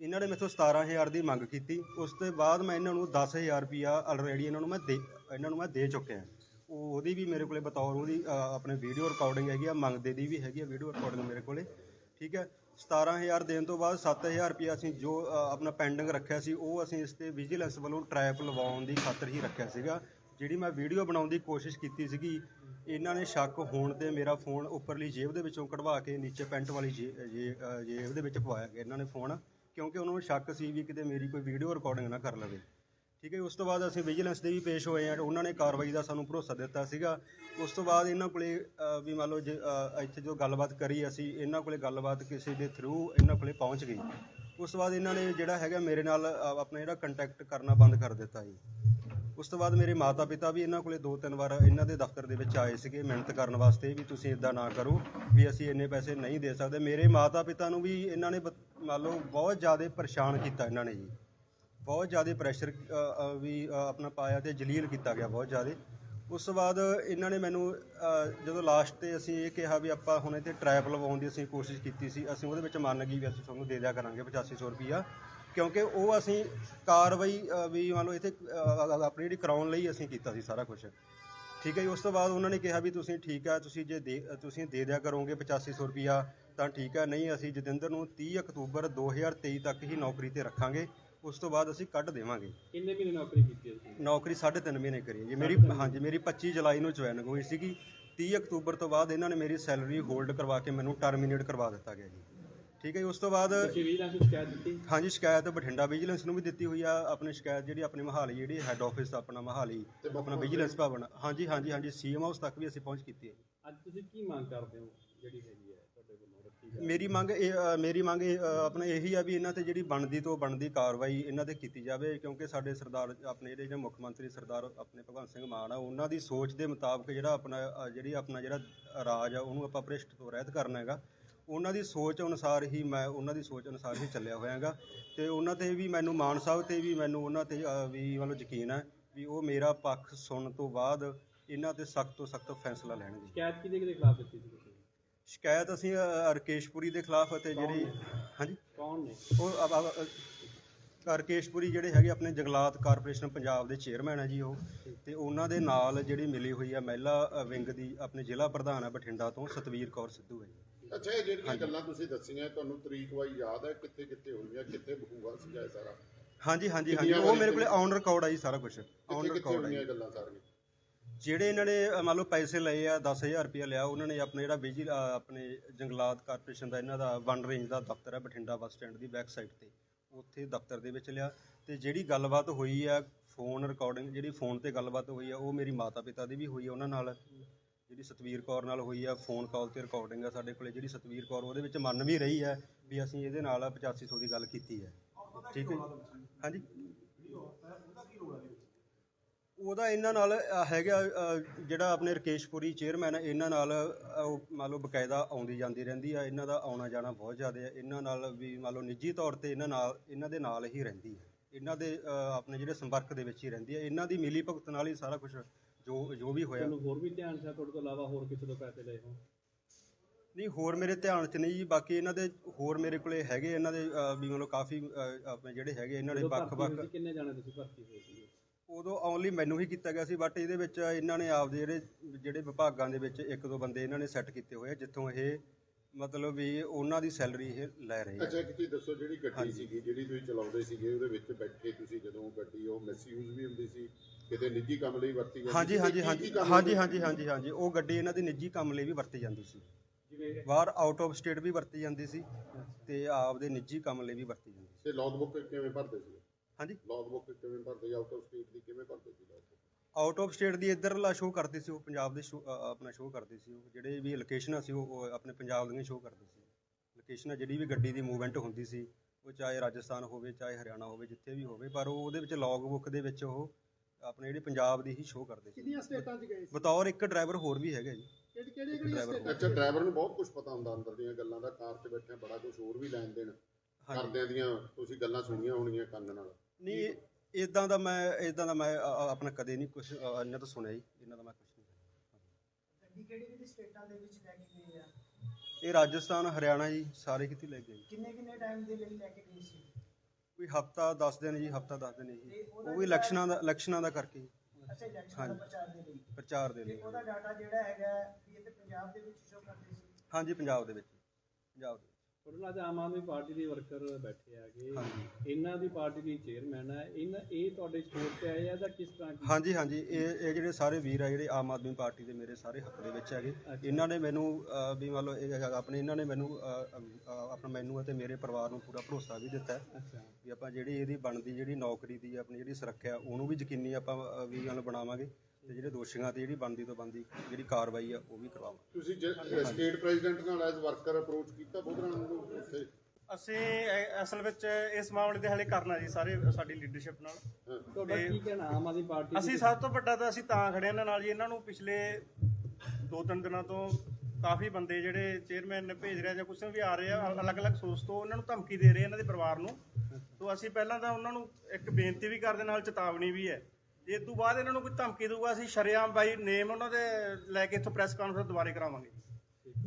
ਇਹਨਾਂ ਨੇ ਮੈਥੋਂ 17000 ਦੀ ਮੰਗ ਕੀਤੀ। ਉਸ ਤੋਂ ਬਾਅਦ ਮੈਂ ਇਹਨਾਂ ਨੂੰ 10000 ਰੁਪਇਆ ਆਲਰੇਡੀ ਇਹਨਾਂ ਨੂੰ ਮੈਂ ਦੇ ਇਹਨਾਂ ਨੂੰ ਮੈਂ ਦੇ ਚੁੱਕਿਆ। ਉਹ ਉਹਦੀ ਵੀ ਮੇਰੇ ਕੋਲੇ ਬਤੌਰ ਉਹਦੀ ਆਪਣੇ ਵੀਡੀਓ ਰਿਕਾਰਡਿੰਗ ਹੈਗੀ ਆ ਮੰਗਦੇ ਦੀ ਵੀ ਹੈਗੀ ਆ ਵੀਡੀਓ ਰਿਕਾਰਡਿੰਗ ਮੇਰੇ ਕੋਲੇ। ਠੀਕ ਹੈ? 17000 ਦੇਣ ਤੋਂ ਬਾਅਦ 7000 ਰੁਪਇਆ ਅਸੀਂ ਜੋ ਆਪਣਾ ਪੈਂਡਿੰਗ ਰੱਖਿਆ ਸੀ ਉਹ ਅਸੀਂ ਇਸ ਤੇ ਵਿਜੀਲੈਂਸ ਵੱਲੋਂ ਟਰੈਪ ਲਵਾਉਣ ਦੀ ਖਾਤਰ ਹੀ ਰੱਖਿਆ ਸੀਗਾ। ਜਿਹੜੀ ਮੈਂ ਵੀਡੀਓ ਬਣਾਉਣ ਦੀ ਕੋਸ਼ਿਸ਼ ਕੀਤੀ ਸੀਗੀ ਇਹਨਾਂ ਨੇ ਸ਼ੱਕ ਹੋਣ ਤੇ ਮੇਰਾ ਫੋਨ ਉੱਪਰਲੀ ਜੇਬ ਦੇ ਵਿੱਚੋਂ ਕਢਵਾ ਕੇ ਨੀਚੇ ਪੈਂਟ ਵਾਲੀ ਜੇ- ਜੇ- ਅ, ਜੇਬ ਦੇ ਵਿੱਚ ਪਵਾਇਆ ਗਿਆ ਇਹਨਾਂ ਨੇ ਫੋਨ ਕਿਉਂਕਿ ਉਹਨਾਂ ਨੂੰ ਸ਼ੱਕ ਸੀ ਵੀ ਕਿਤੇ ਮੇਰੀ ਕੋਈ ਵੀਡੀਓ ਰਿਕਾਰਡਿੰਗ ਨਾ ਕਰ ਲਵੇ। ਠੀਕ ਹੈ ਜੀ, ਉਸ ਤੋਂ ਬਾਅਦ ਅਸੀਂ ਵਿਜੀਲੈਂਸ ਦੇ ਵੀ ਪੇਸ਼ ਹੋਏ ਹਾਂ। ਉਹਨਾਂ ਨੇ ਕਾਰਵਾਈ ਦਾ ਸਾਨੂੰ ਭਰੋਸਾ ਦਿੱਤਾ ਸੀਗਾ। ਉਸ ਤੋਂ ਬਾਅਦ ਇਹਨਾਂ ਕੋਲੇ ਅ, ਵੀ ਮੰਨ ਲਓ ਜੇ ਅ, ਇੱਥੇ ਜੋ ਗੱਲਬਾਤ ਕਰੀ ਅਸੀਂ ਇਹਨਾਂ ਕੋਲੇ ਗੱਲਬਾਤ ਕਿਸੇ ਦੇ ਥਰੂ ਇਹਨਾਂ ਕੋਲੇ ਪਹੁੰਚ ਗਈ। ਉਸ ਤੋਂ ਬਾਅਦ ਇਹਨਾਂ ਨੇ ਜਿਹੜਾ ਹੈਗਾ ਮੇਰੇ ਨਾਲ ਅ, ਆਪਣਾ ਜਿਹੜਾ ਕੰਟੈਕਟ ਕਰਨਾ ਬੰਦ ਕਰ ਦਿੱਤਾ ਜੀ। ਉਸ ਤੋਂ ਬਾਅਦ ਮੇਰੇ ਮਾਤਾ ਪਿਤਾ ਵੀ ਇਹਨਾਂ ਕੋਲੇ ਦੋ ਤਿੰਨ ਵਾਰ ਇਹਨਾਂ ਦੇ ਦਫ਼ਤਰ ਦੇ ਵਿੱਚ ਆਏ ਸੀਗੇ ਮਿਹਨਤ ਕਰਨ ਵਾਸਤੇ ਵੀ ਤੁਸੀਂ ਇਦਾਂ ਨਾ ਕਰੋ ਵੀ ਅਸੀਂ ਇੰਨੇ ਪੈਸੇ ਨਹੀਂ ਦੇ ਸਕਦੇ। ਮੇਰੇ ਮਾਤਾ ਪਿਤਾ ਨੂੰ ਵੀ ਇਹਨਾਂ ਨੇ ਬ- ਮੰਨ ਲਓ ਬਹੁਤ ਜ਼ਿਆਦਾ ਪਰੇਸ਼ਾਨ ਕੀਤਾ ਇਹਨਾਂ ਨੇ ਜੀ। ਬਹੁਤ ਜ਼ਿਆਦਾ ਪ੍ਰੈਸ਼ਰ ਵੀ ਆਪਣਾ ਪਾਇਆ ਤੇ ਜਲੀਲ ਕੀਤਾ ਗਿਆ ਬਹੁਤ ਜ਼ਿਆਦਾ। ਉਸ ਤੋਂ ਬਾਅਦ ਇਹਨਾਂ ਨੇ ਮੈਨੂੰ ਜਦੋਂ ਲਾਸਟ ਤੇ ਅਸੀਂ ਇਹ ਕਿਹਾ ਵੀ ਆਪਾਂ ਹੁਣ ਇੱਥੇ ਟਰੈਪ ਲਵਾਉਣ ਦੀ ਅਸੀਂ ਕੋਸ਼ਿਸ਼ ਕੀਤੀ ਸੀ, ਅਸੀਂ ਉਹਦੇ ਵਿੱਚ ਮੰਨ ਗਈ ਵੀ ਅਸੀਂ ਤੁਹਾਨੂੰ ਦੇ ਦਿਆ ਕਰਾਂਗੇ 8500 ਰੁਪਈਆ। ਕਿਉਂਕਿ ਉਹ ਅਸੀਂ ਕਾਰਵਾਈ ਅ, ਵੀ ਮੰਨ ਲਓ ਇੱਥੇ ਅ, ਆਪਣੀ ਜਿਹੜੀ ਕਰਾਉਣ ਲਈ ਅਸੀਂ ਕੀਤਾ ਸੀ ਸਾਰਾ ਕੁਝ ਠੀਕ ਹੈ ਜੀ ਉਸ ਤੋਂ ਬਾਅਦ ਉਹਨਾਂ ਨੇ ਕਿਹਾ ਵੀ ਤੁਸੀਂ ਠੀਕ ਹੈ ਤੁਸੀਂ ਜੇ ਦੇ ਤੁਸੀਂ ਦੇ ਦਿਆ ਕਰੋਗੇ 8500 ਰੁਪਿਆ ਤਾਂ ਠੀਕ ਹੈ ਨਹੀਂ ਅਸੀਂ ਜਤਿੰਦਰ ਨੂੰ 30 ਅਕਤੂਬਰ 2023 ਤੱਕ ਹੀ ਨੌਕਰੀ ਤੇ ਰੱਖਾਂਗੇ ਉਸ ਤੋਂ ਬਾਅਦ ਅਸੀਂ ਕੱਢ ਦੇਵਾਂਗੇ। ਕਿੰਨੇ ਮਹੀਨੇ ਨੌਕਰੀ ਕੀਤੀ ਹੈ ਤੁਸੀਂ? ਨੌਕਰੀ 3.5 ਮਹੀਨੇ ਕਰੀ ਹੈ ਜੀ। ਮੇਰੀ ਹਾਂਜੀ ਮੇਰੀ 25 ਜੁਲਾਈ ਨੂੰ ਜੁਆਇਨ ਹੋਈ ਸੀਗੀ। 30 ਅਕਤੂਬਰ ਤੋਂ ਬਾਅਦ ਇਹਨਾਂ ਨੇ ਮੇਰੀ ਸੈਲਰੀ ਹੋਲਡ ਕਰਵਾ ਕੇ ਮੈਨੂੰ ਟਰਮੀਨੇਟ ਕਰਵਾ ਦਿੱਤਾ ਗਿਆ ਜੀ। ਠੀਕ ਹੈ ਜੀ ਉਸ ਤੋਂ ਬਾਅਦ ਤੁਸੀਂ ਵਿਜੀਲੈਂਸ ਨੂੰ ਸ਼ਿਕਾਇਤ ਦਿੱਤੀ? ਹਾਂਜੀ ਸ਼ਿਕਾਇਤ ਬਠਿੰਡਾ ਵਿਜੀਲੈਂਸ ਨੂੰ ਵੀ ਦਿੱਤੀ ਹੋਈ ਆ ਆਪਣੀ ਸ਼ਿਕਾਇਤ ਜਿਹੜੀ ਆਪਣੀ ਮਹਾਲੀ ਜਿਹੜੀ ਹੈੱਡ ਆਫਿਸ ਆਪਣਾ ਮਹਾਲੀ ਆਪਣਾ ਵਿਜੀਲੈਂਸ ਭਵਨ ਹਾਂਜੀ ਹਾਂਜੀ ਹਾਂਜੀ ਸੀਐਮ ਹਾਊਸ ਤੱਕ ਵੀ ਅਸੀਂ ਪਹੁੰਚ ਕੀਤੀ ਹੈ ਅੱਜ ਤੁਸੀਂ ਕੀ ਮੰਗ ਕਰਦੇ ਹੋ ਜਿਹੜੀ ਹੈਗੀ ਹੈ ਤੁਹਾਡੇ ਵੱਲੋਂ ਰੱਖੀ ਜਾ ਮੇਰੀ ਮੰਗ ਇਹ ਅ, ਮੇਰੀ ਮੰਗ ਇਹ, ਅ, ਆਪਣਾ ਇਹੀ ਆ ਵੀ ਇਹਨਾਂ ਤੇ ਜਿਹੜੀ ਬਣਦੀ ਤੋਂ ਬਣਦੀ ਕਾਰਵਾਈ ਇਹਨਾਂ ਤੇ ਕੀਤੀ ਜਾਵੇ ਕਿਉਂਕਿ ਸਾਡੇ ਸਰਦਾਰ ਆਪਣੇ ਜਿਹੜੇ ਜਿਹੜੇ ਮੁੱਖ ਮੰਤਰੀ ਸਰਦਾਰ ਆਪਣੇ ਭਗਵੰਤ ਸਿੰਘ ਮਾਨ ਆ ਉਹਨਾਂ ਦੀ ਸੋਚ ਦੇ ਮੁਤਾਬਕ ਜਿਹੜਾ ਆਪਣਾ ਅ, ਜਿਹੜੀ ਆਪਣਾ ਜਿਹੜਾ ਰਾਜ ਆ ਉਹਨੂੰ ਆਪਾਂ ਭ੍ਰਿਸ਼ਟ ਤੋਂ ਰਹਿਤ ਕਰਨਾ ਹੈਗਾ। ਉਹਨਾਂ ਦੀ ਸੋਚ ਅਨੁਸਾਰ ਹੀ ਮੈਂ ਉਹਨਾਂ ਦੀ ਸੋਚ ਅਨੁਸਾਰ ਹੀ ਚੱਲਿਆ ਹੋਇਆ ਹੈਗਾ ਤੇ ਉਹਨਾਂ ਤੇ ਵੀ ਮੈਨੂੰ ਮਾਨ ਸਾਹਿਬ ਤੇ ਵੀ ਮੈਨੂੰ ਉਹਨਾਂ ਤੇ ਅ, ਵੀ ਮਤਲਬ ਯਕੀਨ ਹੈ ਵੀ ਉਹ ਮੇਰਾ ਪੱਖ ਸੁਣਨ ਤੋਂ ਬਾਅਦ ਇਹਨਾਂ ਤੇ ਸਖਤ ਤੋਂ ਸਖਤ ਫੈਸਲਾ ਲੈਣਗੇ। ਸ਼ਿਕਾਇਤ ਕਿਹਦੇ ਕਿਹਦੇ ਖਿਲਾਫ ਦਿੱਤੀ ਸੀ ਤੁਸੀਂ? ਸ਼ਿਕਾਇਤ ਅਸੀਂ ਅ, ਰਕੇਸ਼ਪੁਰੀ ਦੇ ਖਿਲਾਫ ਅਤੇ ਜਿਹੜੀ ਹਾਂਜੀ? ਕੌਣ ਨੇ? ਉਹ ਅ- ਅ- ਅ- ਰਕੇਸ਼ਪੁਰੀ ਜਿਹੜੇ ਹੈਗੇ ਆਪਣੇ ਜੰਗਲਾਤ ਕਾਰਪੋਰੇਸ਼ਨ ਪੰਜਾਬ ਦੇ ਚੇਅਰਮੈਨ ਹੈ ਜੀ ਉਹ ਤੇ ਉਹਨਾਂ ਦੇ ਨਾਲ ਜਿਹੜੀ ਮਿਲੀ ਹੋਈ ਹੈ ਮਹਿਲਾ ਅ, ਵਿੰਗ ਦੀ ਆਪਣੇ ਜ਼ਿਲ੍ਹਾ ਪ੍ਰਧਾਨ ਹੈ ਬਠਿੰਡਾ ਤੋਂ ਸਤਵੀਰ ਕੌਰ ਸਿੱਧੂ ਹੈ ਜੀ। ਅੱਛਾ ਇਹ ਜਿਹੜੀਆਂ ਗੱਲਾਂ ਤੁਸੀਂ ਦੱਸੀਆਂ ਤੁਹਾਨੂੰ ਤਰੀਕ ਵਾਈ ਯਾਦ ਹੈ ਕਿੱਥੇ ਕਿੱਥੇ ਹੋਈਆਂ ਕਿੱਥੇ ਬਖੂਗਾ ਸੀਗਾ ਇਹ ਸਾਰਾ? ਹਾਂਜੀ ਹਾਂਜੀ ਹਾਂਜੀ ਉਹ ਮੇਰੇ ਕੋਲੇ ਔਨ ਰਿਕਾਰਡ ਹੈ ਜੀ ਸਾਰਾ ਕੁਝ ਔਨ ਕਿੱਥੇ ਕਿੱਥੇ ਰਿਕਾਰਡ ਹੋਈਆਂ ਜੀ। ਗੱਲਾਂ ਸਾਰੀਆਂ? ਜਿਹੜੇ ਇਹਨਾਂ ਨੇ ਅ, ਮੰਨ ਲਓ ਪੈਸੇ ਲਏ ਆ 10000 ਰੁਪਏ ਲਿਆ ਉਹਨਾਂ ਨੇ ਆਪਣੇ ਜਿਹੜਾ ਬਿਜ਼ੀ ਆਪਣੇ ਜੰਗਲਾਤ ਕਾਰਪੋਰੇਸ਼ਨ ਦਾ ਇਹਨਾਂ ਦਾ ਵਨ ਰੇਂਜ ਦਾ ਦਫ਼ਤਰ ਹੈ ਬਠਿੰਡਾ ਬੱਸ ਸਟੈਂਡ ਦੀ ਬੈਕ ਸਾਈਡ ਤੇ। ਉੱਥੇ ਦਫ਼ਤਰ ਦੇ ਵਿੱਚ ਲਿਆ। ਤੇ ਜਿਹੜੀ ਗੱਲਬਾਤ ਹੋਈ ਆ ਫੋਨ ਰਿਕਾਰਡਿੰਗ ਜਿਹੜੀ ਫੋਨ ਤੇ ਗੱਲਬਾਤ ਹੋਈ ਆ ਉਹ ਮੇਰੀ ਮਾਤਾ ਪਿਤਾ ਦੀ ਵੀ ਹੋਈ ਆ ਉਹਨਾਂ ਨਾਲ। ਜਿਹੜੀ ਸਤਵੀਰ ਕੌਰ ਨਾਲ ਹੋਈ ਆ ਫੋਨ ਕਾਲ ਤੇ ਰਿਕਾਰਡਿੰਗ ਆ ਸਾਡੇ ਕੋਲੇ, ਜਿਹੜੀ ਸਤਵੀਰ ਕੌਰ ਉਹਦੇ ਵਿੱਚ ਮੰਨ ਵੀ ਰਹੀ ਹੈ ਵੀ ਅਸੀਂ ਇਹਦੇ ਨਾਲ 8500 ਦੀ ਗੱਲ ਕੀਤੀ ਹੈ ਠੀਕ ਹੈ ਹਾਂਜੀ? ਉਹਦਾ ਇਹਨਾਂ ਨਾਲ ਹੈਗਾ ਜਿਹੜਾ ਆਪਣੇ ਰਕੇਸ਼ਪੁਰੀ ਚੇਅਰਮੈਨ ਹੈ ਇਹਨਾਂ ਨਾਲ ਉਹ ਮੰਨ ਲਓ ਬਕਾਇਦਾ ਆਉਂਦੀ ਜਾਂਦੀ ਰਹਿੰਦੀ ਆ, ਇਹਨਾਂ ਦਾ ਆਉਣਾ ਜਾਣਾ ਬਹੁਤ ਜ਼ਿਆਦਾ ਹੈ ਇਹਨਾਂ ਨਾਲ ਵੀ ਮੰਨ ਲਓ ਨਿੱਜੀ ਤੌਰ ਤੇ ਇਹਨਾਂ ਨਾਲ, ਇਹਨਾਂ ਦੇ ਨਾਲ ਹੀ ਰਹਿੰਦੀ ਹੈ ਇਹਨਾਂ ਦੇ ਆਪਣੇ ਜਿਹੜੇ ਸੰਪਰਕ ਦੇ ਵਿੱਚ ਹੀ ਰਹਿੰਦੀ ਹੈ ਇਹਨਾਂ ਦੀ ਮਿਲੀ ਭੁਗਤ ਨਾਲ ਹੀ ਸਾਰਾ ਕੁਝ ਜੋ ਜੋ ਵੀ ਹੋਇਆ। ਤੁਹਾਨੂੰ ਹੋਰ ਵੀ ਧਿਆਨ ਸੀ ਤੁਹਾਡੇ ਤੋਂ ਇਲਾਵਾ ਹੋਰ ਕਿਸੇ ਤੋਂ ਪੈਸੇ ਲਏ ਹੋ ਨਹੀਂ ਹੋਰ ਮੇਰੇ ਧਿਆਨ 'ਚ ਨਹੀਂ ਜੀ ਬਾਕੀ ਇਹਨਾਂ ਦੇ ਹੋਰ ਮੇਰੇ ਕੋਲੇ ਹੈਗੇ ਇਹਨਾਂ ਦੇ ਅ, ਵੀ ਮਤਲਬ ਕਾਫੀ ਅ, ਆਪਣੇ ਜਿਹੜੇ ਹੈਗੇ ਇਹਨਾਂ ਦੇ ਜਦੋਂ ਭਰਤੀ ਵੱਖ-ਵੱਖ ਸੀ, ਕਿੰਨੇ ਜਾਣੇ ਤੁਸੀਂ ਭਰਤੀ ਹੋਏ ਸੀ ਉਦੋਂ ਓਨਲੀ ਮੈਨੂੰ ਹੀ ਕੀਤਾ ਗਿਆ ਸੀ ਬਟ ਇਹਦੇ ਵਿੱਚ ਇਹਨਾਂ ਨੇ ਆਪਦੇ ਜਿਹੜੇ ਜਿਹੜੇ ਵਿਭਾਗਾਂ ਦੇ ਵਿੱਚ ਇੱਕ ਦੋ ਬੰਦੇ ਇਹਨਾਂ ਨੇ ਸੈੱਟ ਕੀਤੇ ਹੋਏ ਆ ਜਿੱਥੋਂ ਇਹ ਮਤਲਬ ਵੀ ਉਹਨਾਂ ਦੀ ਸੈਲਰੀ ਇਹ ਲੈ ਰਹੇ ਆ। ਅੱਛਾ ਇੱਕ ਚੀਜ਼ ਦੱਸੋ ਜਿਹੜੀ ਗੱਡੀ ਸੀਗੀ ਜਿਹੜੀ ਤੁਸੀਂ ਚਲਾਉਂਦੇ ਸੀਗੇ ਉਹਦੇ ਵਿੱਚ ਬੈਠੇ ਤੁਸੀਂ ਜਦੋਂ ਗੱਡੀ ਉਹ ਮਿਸਯੂਜ਼ ਵੀ ਹੁੰਦੀ ਸੀ? ਕਿਤੇ ਨਿੱਜੀ ਕੰਮ ਲਈ ਵਰਤੀ ਜਾਂਦੀ ਹਾਂਜੀ ਸੀ, ਹਾਂਜੀ ਹਾਂਜੀ ਹਾਂਜੀ? ਹਾਂਜੀ ਹਾਂਜੀ ਹਾਂਜੀ ਉਹ ਗੱਡੀ ਇਹਨਾਂ ਦੀ ਨਿੱਜੀ ਕੰਮ ਲਈ ਵੀ ਵਰਤੀ ਜਾਂਦੀ ਸੀ। ਬਾਹਰ ਆਊਟ ਆਫ ਸਟੇਟ ਵੀ ਵਰਤੀ ਜਾਂਦੀ ਸੀ ਤੇ ਆਪਦੇ ਨਿੱਜੀ ਕੰਮ ਲਈ ਵੀ ਵਰਤੀ ਜਾਂਦੀ ਸੀ। ਤੇ ਲੌਗ ਬੁੱਕ ਕਿਵੇਂ ਭਰਦੇ ਸੀ? ਹਾਂਜੀ? ਲੌਗ ਬੁੱਕ ਕਿਵੇਂ ਭਰਦੇ ਆਊਟ ਆਫ ਸਟੇਟ ਦੀ ਕਿਵੇਂ ਭਰਦੇ ਸੀ book? ਆਊਟ ਆਫ ਸਟੇਟ ਦੀ ਇੱਧਰਲਾ ਸ਼ੋਅ ਕਰਦੇ ਸੀ ਉਹ ਪੰਜਾਬ ਦੇ ਆਪਣਾ ਸ਼ੋਅ ਕਰਦੇ ਸੀ ਉਹ ਜਿਹੜੇ ਵੀ ਲੋਕੇਸ਼ਨਾਂ ਸੀ ਉਹ ਉਹ ਆਪਣੇ ਪੰਜਾਬ ਦੀਆਂ ਸ਼ੋਅ ਕਰਦੇ ਸੀ। ਲੋਕੇਸ਼ਨਾਂ ਜਿਹੜੀ ਵੀ ਗੱਡੀ ਦੀ ਮੂਵਮੈਂਟ ਹੁੰਦੀ ਸੀ ਉਹ ਚਾਹੇ ਰਾਜਸਥਾਨ ਹੋਵੇ ਚਾਹੇ ਹਰਿਆਣਾ ਹੋਵੇ ਜਿੱਥੇ ਵੀ ਹੋਵੇ ਪਰ ਉਹ ਉਹਦੇ ਵਿੱਚ ਲੌਗ ਬੁੱਕ ਦੇ ਵਿੱਚ ਉਹ ਆਪਣੇ ਜਿਹੜੇ ਪੰਜਾਬ ਦੀ ਹੀ ਸ਼ੋਅ ਕਰਦੇ ਸੀ। ਕਿੰਨੀਆਂ ਸਟੇਟਾਂ 'ਚ ਗਏ ਸੀ? ਬਤੌਰ ਇੱਕ ਡਰਾਈਵਰ ਹੋਰ ਵੀ ਹੈਗਾ ਜੀ। ਕਿਹੜੀ ਕਿਹੜੀਆਂ driver ਕਿਹੜੀਆਂ ਸਟੇਟਾਂ ਅੱਛਾ ਡਰਾਈਵਰ ਨੂੰ ਬਹੁਤ ਕੁਝ ਪਤਾ ਹੁੰਦਾ ਅੰਦਰ ਦੀਆਂ ਗੱਲਾਂ ਦਾ ਕਾਰ 'ਚ ਬੈਠਿਆਂ ਬੜਾ ਕੁਝ ਹੋਰ ਵੀ ਲੈਣ ਦੇਣ। ਹਾਂਜੀ। ਕਰਦਿਆਂ ਦੀਆਂ ਤੁਸੀਂ ਗੱਲਾਂ ਸੁਣੀਆਂ ਹੋਣਗੀਆਂ ਕੰਨ ਨਾਲ। ਨਹੀਂ ਇਦਾਂ ਦਾ ਮੈਂ ਇਦਾਂ ਦਾ ਮੈਂ ਅ, ਅ, ਆਪਣਾ ਕਦੇ ਨਹੀਂ ਕੁਝ ਇਹਨਾਂ ਤੋਂ ਸੁਣਿਆ ਜੀ ਇਹਨਾਂ ਦਾ ਮੈਂ ਕੁਝ ਨਹੀਂ ਗੱਡੀ ਕਿਹੜੀ ਕਿਹੜੀ ਸਟੇਟਾਂ ਦੇ ਵਿੱਚ ਲੈ ਕੇ ਗਏ ਆ? ਇਹ ਰਾਜਸਥਾਨ ਹਰਿਆਣਾ ਜੀ ਸਾਰੇ ਕਿਤੇ ਲੈ ਗਏ ਜੀ। ਕਿੰਨੇ ਕਿੰਨੇ ਟਾਈਮ ਦੇ ਲਈ ਲੈ ਕੇ ਗਏ ਸੀ? ਕੋਈ ਹਫਤਾ 10 ਦਿਨ ਜੀ ਹਫਤਾ 10 ਦਿਨ ਜੀ। ਉਹ ਵੀ ਇਲੈਕਸ਼ਨਾਂ ਦਾ ਇਲੈਕਸ਼ਨਾਂ ਦਾ ਕਰਕੇ। ਜੀ, ਅੱਛਾ ਇਲੈਕਸ਼ਨ ਦਾ ਹਾਂਜੀ। ਪ੍ਰਚਾਰ ਦੇ ਲਈ। ਪ੍ਰਚਾਰ ਦੇ ਤੇ ਲਈ। ਉਹਦਾ ਡਾਟਾ ਜਿਹੜਾ ਹੈਗਾ ਵੀ ਇਹ ਤੇ ਪੰਜਾਬ ਦੇ ਵਿੱਚ ਸ਼ੋ ਕਰਦੇ ਸੀ? ਹਾਂਜੀ ਪੰਜਾਬ ਦੇ ਵਿੱਚ। ਪੰਜਾਬ ਦੇ ਵਿੱਚ। ਨਾਲ ਅੱਜ ਆਮ ਆਦਮੀ ਪਾਰਟੀ ਦੇ ਵਰਕਰ ਬੈਠੇ ਹਾਂਜੀ। ਇਹਨਾਂ ਦੀ ਪਾਰਟੀ ਦੀ ਚੇਅਰਮੈਨ ਹੈ ਇਹਨਾਂ ਇਹ ਤੁਹਾਡੇ ਸਪੋਰਟ ਤੇ ਆਏ ਆ ਜਾਂ ਕਿਸ ਤਰ੍ਹਾਂ ਕੀ? ਹਾਂਜੀ ਹਾਂਜੀ। ਇਹ ਇਹ ਜਿਹੜੇ ਸਾਰੇ ਵੀਰ ਆ ਜਿਹੜੇ ਆਮ ਆਦਮੀ ਪਾਰਟੀ ਦੇ ਮੇਰੇ ਸਾਰੇ ਹੱਕ ਦੇ ਵਿੱਚ ਹੈਗੇ। ਇਹਨਾਂ ਨੇ ਮੈਨੂੰ ਵੀ ਮੰਨ ਲਓ ਇਹ ਆਪਣੇ ਇਹਨਾਂ ਨੇ ਮੈਨੂੰ ਆਪਣਾ ਮੈਨੂੰ ਅਤੇ ਮੇਰੇ ਪਰਿਵਾਰ ਨੂੰ ਪੂਰਾ ਭਰੋਸਾ ਵੀ ਦਿੱਤਾ ਵੀ ਆਪਾਂ ਜਿਹੜੀ ਇਹਦੀ ਬਣਦੀ ਜਿਹੜੀ ਨੌਕਰੀ ਦੀ ਆਪਣੀ ਜਿਹੜੀ ਸੁਰੱਖਿਆ ਉਹਨੂੰ ਵੀ ਯਕੀਨੀ ਆਪਾਂ ਵੀ ਗੱਲ ਬਣਾਵਾਂਗੇ। ਤੇ ਜਿਹੜੇ ਦੋਸ਼ੀਆਂ ਤੇ ਜਿਹੜੀ ਬਣਦੀ ਤੋਂ ਬਣਦੀ ਜਿਹੜੀ ਕਾਰਵਾਈ ਆ ਉਹ ਵੀ ਕਰਵਾਵਾਂਗੇ ਤੁਸੀਂ ਸਟੇਟ ਪ੍ਰੈਜ਼ੀਡੈਂਟ ਨਾਲ ਐਜ਼ ਵਰਕਰ ਅਪਰੋਚ ਕੀਤਾ ਬੋਧਰਾ ਨੂੰ ਉੱਥੇ? ਅਸੀਂ ਅ- ਅਸਲ ਵਿੱਚ ਇਸ ਮਾਮਲੇ ਤੇ ਹਲੇ ਕਰਨਾ ਜੀ ਸਾਰੇ ਸਾਡੀ ਲੀਡਰਸ਼ਿਪ ਨਾਲ। ਤੁਹਾਡਾ ਕੀ ਕਹਿਣਾ ਆਮ ਆਦਮੀ ਪਾਰਟੀ ਦੀ? ਅਸੀਂ ਸਭ ਤੋਂ ਵੱਡਾ ਤਾਂ ਅਸੀਂ ਤਾਂ ਖੜੇ ਇਹਨਾਂ ਨਾਲ ਜੀ ਇਹਨਾਂ ਨੂੰ ਪਿਛਲੇ ਦੋ ਤਿੰਨ ਦਿਨਾਂ ਤੋਂ ਕਾਫੀ ਬੰਦੇ ਜਿਹੜੇ ਚੇਅਰਮੈਨ ਨੇ ਭੇਜ ਰਿਹਾ ਜਾਂ ਕੁਛ ਵੀ ਆ ਰਹੇ ਆ ਅਲੱਗ-ਅਲੱਗ ਸੋਰਸ ਤੋਂ ਉਹਨਾਂ ਨੂੰ ਧਮਕੀ ਦੇ ਰਹੇ ਇਹਨਾਂ ਦੇ ਪਰਿਵਾਰ ਨੂੰ। ਤੋਂ ਅਸੀਂ ਪਹਿਲਾਂ ਤਾਂ ਉਹਨਾਂ ਨੂੰ ਇੱਕ ਬੇਨਤੀ ਵੀ ਕਰਦੇ ਨਾਲ ਚੇਤਾਵਨੀ ਵੀ ਹੈ। ਇਸ ਤੋਂ ਬਾਅਦ ਇਹਨਾਂ ਨੂੰ ਕੋਈ ਧਮਕੀ ਦਊਗਾ, ਅਸੀਂ ਸ਼ਰੇਆਮ ਬਾਈ ਨੇਮ ਉਹਨਾਂ ਦੇ ਲੈ ਕੇ ਇੱਥੋਂ ਪ੍ਰੈਸ ਕਾਨਫਰੰਸ ਦੁਬਾਰੇ ਕਰਾਵਾਂਗੇ।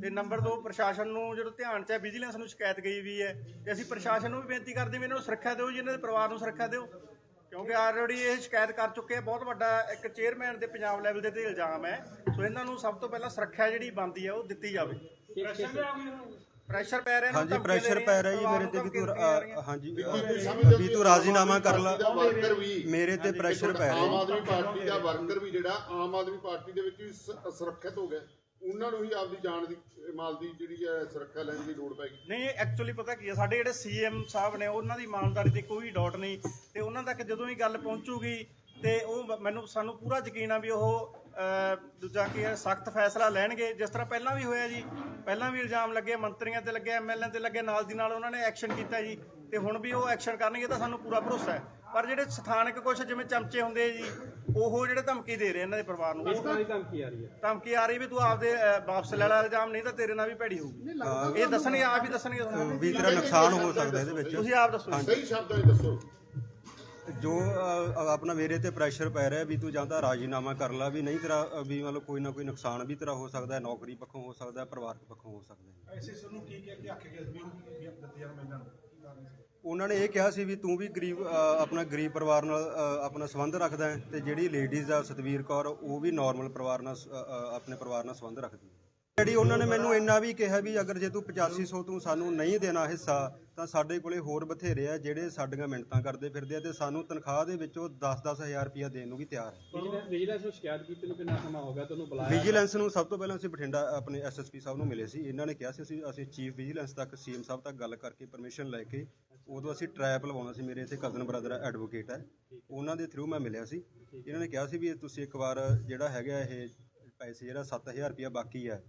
ਤੇ ਨੰਬਰ 2 ਪ੍ਰਸ਼ਾਸਨ ਨੂੰ ਜਦੋਂ ਧਿਆਨ ਚ ਹੈ ਵਿਜੀਲੈਂਸ ਨੂੰ ਸ਼ਿਕਾਇਤ ਗਈ ਵੀ ਹੈ, ਤੇ ਅਸੀਂ ਪ੍ਰਸ਼ਾਸਨ ਨੂੰ ਵੀ ਬੇਨਤੀ ਕਰਦੇ ਵੀ ਇਹਨਾਂ ਨੂੰ ਸੁਰੱਖਿਆ ਦਿਓ ਜੀ, ਇਹਨਾਂ ਦੇ ਪਰਿਵਾਰ ਨੂੰ ਸੁਰੱਖਿਆ ਦਿਓ, ਕਿਉਂਕਿ ਆਲਰੇਡੀ ਇਹ ਸ਼ਿਕਾਇਤ ਕਰ ਚੁੱਕੇ ਆ, ਬਹੁਤ ਵੱਡਾ ਇੱਕ ਚੇਅਰਮੈਨ ਦੇ ਪੰਜਾਬ ਲੈਵਲ ਦੇ ਤੇ ਇਲਜ਼ਾਮ ਹੈ। ਸੋ ਇਹਨਾਂ ਨੂੰ ਸਭ ਤੋਂ ਪਹਿਲਾਂ ਸੁਰੱਖਿਆ ਜਿਹੜੀ ਬਣਦੀ ਹੈ, ਉਹ ਦਿੱਤੀ ਜਾਵੇ। ਪ੍ਰੈਸ਼ਰ ਪੈ ਰਿਹਾ ਹਾਂਜੀ ਪ੍ਰੈਸ਼ਰ ਦੇ ਪੈ ਰਿਹਾ ਜੀ ਮੇਰੇ ਤੇ ਵੀ ਤੂੰ। ਅ, ਹਾਂਜੀ ਵੀ ਅ, ਤੂੰ ਰਾਜ਼ੀਨਾਮਾ ਕਰ ਲਾ। ਦਾ ਵਰਕਰ ਵੀ ਮੇਰੇ ਤੇ ਪ੍ਰੈਸ਼ਰ ਪੈ ਆਮ ਰਿਹਾ ਆਦਮੀ ਪਾਰਟੀ ਦਾ ਵਰਕਰ ਵੀ ਜਿਹੜਾ ਆਮ ਆਦਮੀ ਪਾਰਟੀ ਦੇ ਵਿੱਚ ਵੀ ਸ- ਸੁਰੱਖਿਅਤ ਹੋ ਗਿਆ। ਉਹਨਾਂ ਨੂੰ ਹੀ ਆਪਦੀ ਜਾਨ ਦੀ ਮਾਲ ਦੀ ਜਿਹੜੀ ਹੈ ਸੁਰੱਖਿਆ ਲੈਣ ਦੀ ਲੋੜ ਪੈਗੀ ਨਹੀਂ ਐਕਚੁਅਲੀ ਪਤਾ ਕੀ ਹੈ ਸਾਡੇ ਜਿਹੜੇ ਸੀਐਮ ਸਾਹਿਬ ਨੇ ਉਹਨਾਂ ਦੀ ਇਮਾਨਦਾਰੀ ਤੇ ਕੋਈ ਡਾਊਟ ਨਹੀਂ। ਤੇ ਉਹਨਾਂ ਤੱਕ ਜਦੋਂ ਹੀ ਗੱਲ ਪਹੁੰਚੂਗੀ ਤੇ ਉਹ ਮੈਨੂੰ ਸਾਨੂੰ ਪੂਰਾ ਯਕੀਨ ਆ ਵੀ ਉਹ ਦੂਜਾ ਕੀ ਹੈ ਸਖਤ ਫੈਸਲਾ ਲੈਣਗੇ। ਜਿਸ ਤਰ੍ਹਾਂ ਪਹਿਲਾਂ ਵੀ ਹੋਇਆ ਜੀ ਪਹਿਲਾਂ ਵੀ ਇਲਜ਼ਾਮ ਲੱਗੇ ਮੰਤਰੀਆਂ ਤੇ ਲੱਗੇ ਐਮਐਲਏ ਤੇ ਲੱਗੇ ਨਾਲ ਦੀ ਨਾਲ ਉਹਨਾਂ ਨੇ ਐਕਸ਼ਨ ਕੀਤਾ ਜੀ। ਤੇ ਹੁਣ ਵੀ ਉਹ ਐਕਸ਼ਨ ਕਰਨਗੇ ਤਾਂ ਸਾਨੂੰ ਪੂਰਾ ਭਰੋਸਾ ਹੈ। ਪਰ ਜਿਹੜੇ ਸਥਾਨਕ ਕੁਝ ਜਿਵੇਂ ਚਮਚੇ ਹੁੰਦੇ ਆ ਜੀ ਉਹ ਜਿਹੜੇ ਧਮਕੀ ਦੇ ਰਹੇ ਇਹਨਾਂ ਦੇ ਪਰਿਵਾਰ ਨੂੰ। ਉਹ ਧਮਕੀ ਆ ਰਹੀ ਹੈ? ਧਮਕੀ ਆ ਰਹੀ ਵੀ ਤੂੰ ਆਪਦੇ ਵਾਪਸ ਲੈ ਲੈ ਇਲਜ਼ਾਮ ਨਹੀਂ ਤਾਂ ਤੇਰੇ ਨਾਲ ਵੀ ਭੈੜੀ ਹੋਊਗੀ। ਇਹ ਦੱਸਣਗੇ ਆਪ ਹੀ ਦੱਸਣਗੇ। ਤੁਹਾਨੂੰ ਵੀ ਤੇਰਾ ਨੁਕਸਾਨ ਹੋ ਸਕਦਾ ਇਹਦੇ ਵਿੱਚ। ਤੁਸੀਂ ਆਪ ਦੱਸੋ। ਸਹੀ ਸ਼ਬਦਾਂ ਵਿੱਚ ਦੱਸੋ। ਜੋ ਅ, ਆਪਣਾ ਮੇਰੇ ਤੇ ਪ੍ਰੈਸ਼ਰ ਪੈ ਰਿਹਾ ਵੀ ਤੂੰ ਜਾਂ ਤਾਂ ਰਾਜੀਨਾਮਾ ਕਰ ਲੈ ਵੀ ਨਹੀਂ ਤੇਰਾ ਅ, ਵੀ ਮਤਲਬ ਕੋਈ ਨਾ ਕੋਈ ਨੁਕਸਾਨ ਵੀ ਤੇਰਾ ਹੋ ਸਕਦਾ ਹੈ ਨੌਕਰੀ ਪੱਖੋਂ ਹੋ ਸਕਦਾ ਹੈ ਪਰਿਵਾਰਕ ਪੱਖੋਂ ਹੋ ਸਕਦਾ ਹੈ। ਐਸੇ ਸਾਨੂੰ ਕੀ ਕਹਿ ਕੇ ਆਖੇ ਗਏ ਵੀ ਵੀ ਦਿੱਤੇ ਜਾਣ ਇਹਨਾਂ ਨੂੰ ਕੀ ਕਾਰਨ ਸੀ? ਉਹਨਾਂ ਨੇ ਇਹ ਕਿਹਾ ਸੀ ਵੀ ਤੂੰ ਵੀ ਗਰੀਬ ਅ, ਆਪਣਾ ਗਰੀਬ ਪਰਿਵਾਰ ਨਾਲ ਅ, ਆਪਣਾ ਸੰਬੰਧ ਰੱਖਦਾ ਹੈ ਤੇ ਜਿਹੜੀ ਲੇਡੀਜ਼ ਆ ਸਤਵੀਰ ਕੌਰ ਉਹ ਵੀ ਨਾਰਮਲ ਪਰਿਵਾਰ ਨਾਲ ਸ- ਅ, ਅ, ਆਪਣੇ ਪਰਿਵਾਰ ਨਾਲ ਸੰਬੰਧ ਰੱਖਦੀ ਹੈ। ਜਿਹੜੀ ਉਹਨਾਂ ਨੇ ਮੈਨੂੰ ਇੰਨਾ ਵੀ ਕਿਹਾ ਵੀ ਅਗਰ ਜੇ ਤੂੰ 8500 ਤੂੰ ਸਾਨੂੰ ਨਹੀਂ ਦੇਣਾ ਹਿੱਸਾ ਤਾਂ ਸਾਡੇ ਕੋਲੇ ਹੋਰ ਬਥੇਰੇ ਆ ਜਿਹੜੇ ਸਾਡੀਆਂ ਮਿੰਟਾਂ ਕਰਦੇ ਫਿਰਦੇ ਆ ਤੇ ਸਾਨੂੰ ਤਨਖਾਹ ਦੇ ਵਿੱਚੋਂ 10-10 ਹਜ਼ਾਰ ਰੁਪਇਆ ਦੇਣ ਨੂੰ ਵੀ ਤਿਆਰ ਹੈ ਵਿਜੀਲੈਂਸ ਨੂੰ ਸ਼ਿਕਾਇਤ ਕੀਤੀ ਨੂੰ ਕਿੰਨਾ ਸਮਾਂ ਹੋ ਗਿਆ ਤੁਹਾਨੂੰ ਬੁਲਾਇਆ ਵਿਜੀਲੈਂਸ ਨੂੰ ਸਭ ਤੋਂ ਪਹਿਲਾਂ ਅਸੀਂ ਬਠਿੰਡਾ ਆਪਣੇ ਐਸਐਸਪੀ ਸਾਹਿਬ ਨੂੰ ਮਿਲੇ ਸੀ। ਇਹਨਾਂ ਨੇ ਕਿਹਾ ਸੀ ਅਸੀਂ ਅਸੀਂ ਚੀਫ ਵਿਜੀਲੈਂਸ ਤੱਕ ਸੀਐਮ ਸਾਹਿਬ ਤੱਕ ਗੱਲ ਕਰਕੇ ਪਰਮਿਸ਼ਨ ਲੈ ਕੇ ਉਦੋਂ ਅਸੀਂ ਟਰੈਪ ਲਵਾਉਣਾ ਸੀ। ਮੇਰੇ ਇੱਥੇ ਕਜ਼ਨ ਬ੍ਰਦਰ ਐਡਵੋਕੇਟ ਹੈ ਉਹਨਾਂ ਦੇ ਥਰੂ ਮੈਂ ਮਿਲਿਆ ਸੀ। ਇਹਨਾਂ ਨੇ ਕਿਹਾ ਸੀ ਵੀ ਤੁਸੀਂ ਇੱਕ ਵਾਰ ਜਿਹੜਾ ਹੈਗਾ ਇਹ ਪੈਸੇ ਜਿਹੜਾ 7000 ਰੁਪਇਆ ਬਾਕੀ ਹੈ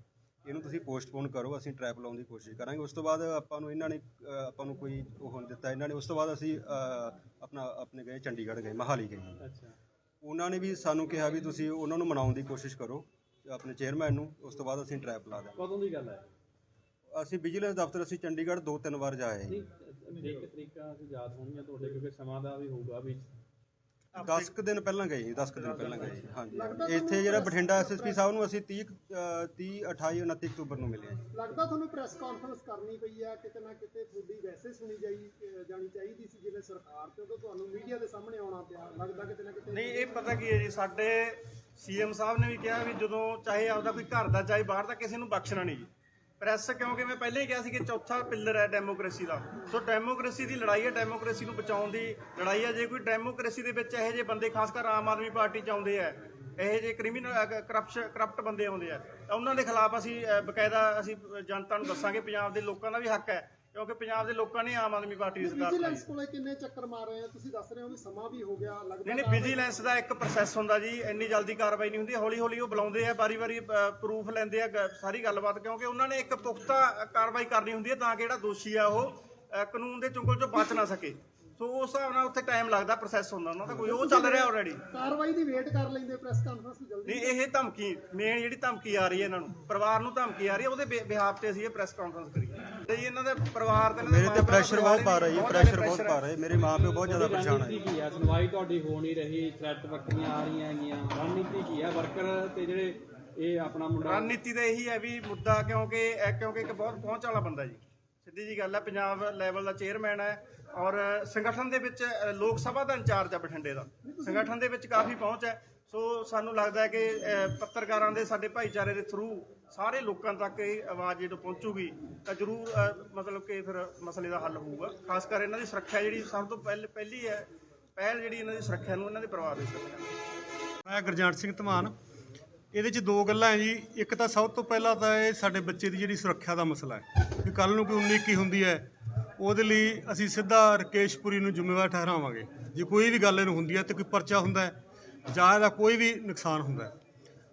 ਇਹਨੂੰ ਤੁਸੀਂ ਪੋਸਟਪੋਨ ਕਰੋ ਅਸੀਂ ਟਰੈਪ ਲਾਉਣ ਦੀ ਕੋਸ਼ਿਸ਼ ਕਰਾਂਗੇ। ਉਸ ਤੋਂ ਬਾਅਦ ਆਪਾਂ ਨੂੰ ਇਹਨਾਂ ਨੇ ਅ, ਆਪਾਂ ਨੂੰ ਕੋਈ ਉਹ ਨਹੀਂ ਦਿੱਤਾ ਇਹਨਾਂ ਨੇ ਉਸ ਤੋਂ ਬਾਅਦ ਅਸੀਂ ਅ, ਆਪਣਾ ਆਪਣੇ ਗਏ ਚੰਡੀਗੜ੍ਹ ਗਏ ਮਹਾਲੀ ਗਏ ਅੱਛਾ। ਉਹਨਾਂ ਨੇ ਵੀ ਸਾਨੂੰ ਕਿਹਾ ਵੀ ਤੁਸੀਂ ਉਹਨਾਂ ਨੂੰ ਮਨਾਉਣ ਦੀ ਕੋਸ਼ਿਸ਼ ਕਰੋ ਆਪਣੇ ਚੇਅਰਮੈਨ ਨੂੰ ਉਸ ਤੋਂ ਬਾਅਦ ਅਸੀਂ ਟਰੈਪ ਲਾ ਦਾਂਗੇ ਕਦੋਂ ਦੀ ਗੱਲ ਹੈ? ਅਸੀਂ ਵਿਜੀਲੈਂਸ ਦਫ਼ਤਰ ਅਸੀਂ ਚੰਡੀਗੜ੍ਹ ਦੋ ਤਿੰਨ ਵਾਰ ਜਾਏ। ਨਹੀਂ ਤਰੀਕ ਤਰੀਕਾ ਅਸੀਂ ਯਾਦ ਹੋਣਗੀਆਂ ਤੁਹਾਡੇ ਕਿਉਂਕਿ ਸਮਾਂ ਦਾ ਵੀ ਹੋਊਗਾ ਵੀ 10 ਕੁ ਦਿਨ ਪਹਿਲਾਂ ਗਏ ਜੀ 10 ਕੁ ਦਿਨ ਪਹਿਲਾਂ ਗਏ ਜੀ ਹਾਂਜੀ ਇੱਥੇ ਜਿਹੜਾ ਬਠਿੰਡਾ ਐਸਐਸਪੀ ਸਾਹਿਬ ਨੂੰ ਅਸੀਂ 30 ਅ, 30 28 29 ਅਕਤੂਬਰ ਨੂੰ ਮਿਲੇ ਜੀ। ਲੱਗਦਾ ਤੁਹਾਨੂੰ ਪ੍ਰੈਸ ਕਾਨਫਰੰਸ ਕਰਨੀ ਪਈ ਹੈ ਕਿਤੇ ਨਾ ਕਿਤੇ ਤੁਹਾਡੀ ਵੈਸੇ ਸੁਣੀ ਜਾਈ ਅਹ ਜਾਣੀ ਚਾਹੀਦੀ ਸੀ ਜਿਵੇਂ ਸਰਕਾਰ ਤੇ ਉਦੋਂ ਤੁਹਾਨੂੰ ਮੀਡੀਆ ਦੇ ਸਾਹਮਣੇ ਆਉਣਾ ਪਿਆ ਲੱਗਦਾ ਕਿਤੇ ਨਾ ਕਿਤੇ ਨਹੀਂ ਇਹ ਪਤਾ ਕੀ ਹੈ ਜੀ ਸਾਡੇ ਸੀਐਮ ਸਾਹਿਬ ਨੇ ਵੀ ਕਿਹਾ ਵੀ ਜਦੋਂ ਚਾਹੇ ਆਪਦਾ ਕੋਈ ਘਰ ਦਾ ਚਾਹੇ ਬਾਹਰ ਦਾ ਕਿਸੇ ਨੂੰ ਬਖਸ਼ਣਾ ਨਹੀਂ ਜੀ ਪ੍ਰੈਸ ਕਿਉਂਕਿ ਮੈਂ ਪਹਿਲਾਂ ਹੀ ਕਿਹਾ ਸੀ ਕਿ ਚੌਥਾ ਪਿੱਲਰ ਹੈ ਡੈਮੋਕ੍ਰੇਸੀ ਦਾ। ਸੋ ਡੈਮੋਕ੍ਰੇਸੀ ਦੀ ਲੜਾਈ ਹੈ, ਡੈਮੋਕ੍ਰੇਸੀ ਨੂੰ ਬਚਾਉਣ ਦੀ ਲੜਾਈ ਹੈ। ਜੇ ਕੋਈ ਡੈਮੋਕ੍ਰੇਸੀ ਦੇ ਵਿੱਚ ਇਹੋ ਜਿਹੇ ਬੰਦੇ, ਖਾਸ ਕਰ ਆਮ ਆਦਮੀ ਪਾਰਟੀ ਚ ਆਉਂਦੇ ਆ, ਇਹੋ ਜਿਹੇ ਕ੍ਰਿਮੀਨਲ ਕਰਪਸ਼ਨ ਕਰਪਟ ਬੰਦੇ ਆਉਂਦੇ ਆ, ਤਾਂ ਉਹਨਾਂ ਦੇ ਖਿਲਾਫ ਅਸੀਂ ਬਕਾਇਦਾ ਅਸੀਂ ਜਨਤਾ ਨੂੰ ਦੱਸਾਂਗੇ, ਪੰਜਾਬ ਦੇ ਲੋਕਾਂ ਦਾ ਵੀ ਹੱਕ ਹੈ। ਕਿਉਂਕਿ ਪੰਜਾਬ ਦੇ ਲੋਕਾਂ ਨੇ ਆਮ ਆਦਮੀ ਪਾਰਟੀ ਦੀ ਸਰਕਾਰ ਵਿਜੀਲੈਂਸ ਕੋਲੇ ਕਿੰਨੇ ਚੱਕਰ ਮਾਰ ਰਹੇ ਆ ਤੁਸੀਂ ਦੱਸ ਰਹੇ ਹੋ ਵੀ ਸਮਾਂ ਵੀ ਹੋ ਗਿਆ ਲੱਗਦਾ ਨਹੀਂ ਨਹੀਂ ਵਿਜੀਲੈਂਸ ਦਾ ਇੱਕ ਪ੍ਰੋਸੈਸ ਹੁੰਦਾ ਜੀ। ਇੰਨੀ ਜਲਦੀ ਕਾਰਵਾਈ ਨਹੀਂ ਹੁੰਦੀ। ਹੌਲੀ ਹੌਲੀ ਉਹ ਬੁਲਾਉਂਦੇ ਆ ਵਾਰੀ-ਵਾਰੀ ਪ੍ਰੂਫ ਲੈਂਦੇ ਆ ਗ- ਸਾਰੀ ਗੱਲਬਾਤ ਕਿਉਂਕਿ ਉਹਨਾਂ ਨੇ ਇੱਕ ਪੁਖਤਾ ਕਾਰਵਾਈ ਕਰਨੀ ਹੁੰਦੀ ਹੈ ਤਾਂ ਕਿ ਜਿਹੜਾ ਦੋਸ਼ੀ ਆ ਉਹ ਅ, ਕਾਨੂੰਨ ਦੇ ਚੁੰਗਲ ਚੋਂ ਬਚ ਨਾ ਸਕੇ। ਸੋ ਉਸ ਹਿਸਾਬ ਨਾਲ ਉੱਥੇ ਟਾਈਮ ਲੱਗਦਾ ਪ੍ਰੋਸੈਸ ਹੁੰਦਾ ਉਹਨਾਂ ਦਾ ਕੋਈ ਉਹ ਚੱਲ ਰਿਹਾ ਆਲਰੇਡੀ ਕਾਰਵਾਈ ਦੀ ਵੇਟ ਕਰ ਲੈਂਦੇ ਪ੍ਰੈਸ ਕਾਨਫਰੰਸ ਜਲਦੀ। ਨਹੀਂ ਇਹ ਧਮਕੀ ਮੇਨ ਜਿਹੜੀ ਧਮਕੀ ਆ ਰਹੀ ਹੈ ਇਹਨਾਂ ਨੂੰ ਪਰਿਵਾਰ ਨੂੰ ਧਮਕੀ ਆ ਰਹੀ ਹੈ ਉਹਦੇ ਬਿਹਾਫ ਤੇ ਅਸੀਂ ਇਹ ਪ੍ਰੈਸ ਕਾਨਫਰੰਸ ਕਰੀ ਤੇ ਜੀ ਇਹਨਾਂ ਦੇ ਪਰਿਵਾਰ ਤੇ ਦੇ ਮੇਰੇ ਤੇ ਦਾ ਪ੍ਰੈਸ਼ਰ ਬਹੁਤ ਪਾ ਰਹੀ ਹੈ ਪ੍ਰੈਸ਼ਰ ਬਹੁਤ ਪਾ ਰਹੇ। ਮੇਰੇ ਮਾਂ ਪਿਓ ਬਹੁਤ ਜ਼ਿਆਦਾ ਪਰੇਸ਼ਾਨ ਹੈ ਕੀ ਹੈ? ਸੁਣਵਾਈ ਤੁਹਾਡੀ ਹੋ ਨਹੀਂ ਰਹੀ ਥ੍ਰੈਟ ਬੱਕਰੀਆਂ ਆ ਰਹੀਆਂ ਹੈਗੀਆਂ। ਰਣਨੀਤੀ ਕੀ ਹੈ? ਵਰਕਰ ਤੇ ਜਿਹੜੇ ਇਹ ਆਪਣਾ ਮੁੰਡਾ ਰਣਨੀਤੀ ਦਾ ਇਹੀ ਹੈ ਵੀ ਮੁੱਦਾ ਕਿਉਂਕਿ ਇਹ ਕਿਉਂਕਿ ਇੱਕ ਬਹੁਤ ਪਹੁੰਚ ਵਾਲਾ ਬੰਦਾ ਜੀ। ਸਿੱਧੀ ਜੀ ਗੱਲ ਹੈ ਪੰਜਾਬ ਲੈਵਲ ਦਾ ਚੇਅਰਮੈਨ ਹੈ ਔਰ ਸੰਗਠਨ ਦੇ ਵਿੱਚ ਲੋਕ ਸਭਾ ਦਾ ਇੰਚਾਰਜ ਹੈ ਬਠਿੰਡੇ ਦਾ। ਸੰਗਠਨ ਦੇ ਵਿੱਚ ਕਾਫੀ ਪਹੁੰਚ ਹੈ। ਸੋ ਸਾਨੂੰ ਲੱਗਦਾ ਹੈ ਕਿ ਪੱਤਰਕਾਰਾਂ ਦੇ ਸਾਡੇ ਭਾਈਚਾਰੇ ਦੇ ਥਰੂ ਸਾਰੇ ਲੋਕਾਂ ਤੱਕ ਇਹ ਆਵਾਜ਼ ਜਦੋਂ ਪਹੁੰਚੂਗੀ ਤਾਂ ਜ਼ਰੂਰ ਮਤਲਬ ਕਿ ਫਿਰ ਮਸਲੇ ਦਾ ਹੱਲ ਹੋਊਗਾ। ਖਾਸ ਕਰ ਇਹਨਾਂ ਦੀ ਸੁਰੱਖਿਆ ਜਿਹੜੀ ਸਭ ਤੋਂ ਪਹਿਲ ਪਹਿਲੀ ਹੈ ਪਹਿਲ ਜਿਹੜੀ ਇਹਨਾਂ ਦੀ ਸੁਰੱਖਿਆ ਨੂੰ ਇਹਨਾਂ ਦੇ ਪਰਿਵਾਰ ਦੀ ਸੁਰੱਖਿਆ ਮੈਂ ਗੁਰਜੰਟ ਸਿੰਘ ਧਮਾਨ ਇਹਦੇ 'ਚ ਦੋ ਗੱਲਾਂ ਹੈ ਜੀ। ਇੱਕ ਤਾਂ ਸਭ ਤੋਂ ਪਹਿਲਾਂ ਤਾਂ ਇਹ ਸਾਡੇ ਬੱਚੇ ਦੀ ਜਿਹੜੀ ਸੁਰੱਖਿਆ ਦਾ ਮਸਲਾ ਹੈ। ਕਿ ਕੱਲ ਨੂੰ ਕੋਈ 19 ਕੀ ਹੁੰਦੀ ਹੈ, ਉਹਦੇ ਲਈ ਅਸੀਂ ਸਿੱਧਾ ਰਕੇਸ਼ਪੁਰੀ ਨੂੰ ਜ਼ਿੰਮੇਵਾਰ ਠਹਿਰਾਵਾਂਗੇ। ਜੇ ਕੋਈ ਵੀ ਗੱਲ ਇਹਨੂੰ ਹੁੰਦੀ ਹੈ ਤੇ ਕੋਈ ਪਰਚਾ ਹੁੰਦਾ ਹੈ, ਜਾਂ ਇਹਦਾ ਕੋਈ ਵੀ ਨੁਕਸਾਨ ਹੁੰਦਾ ਹੈ।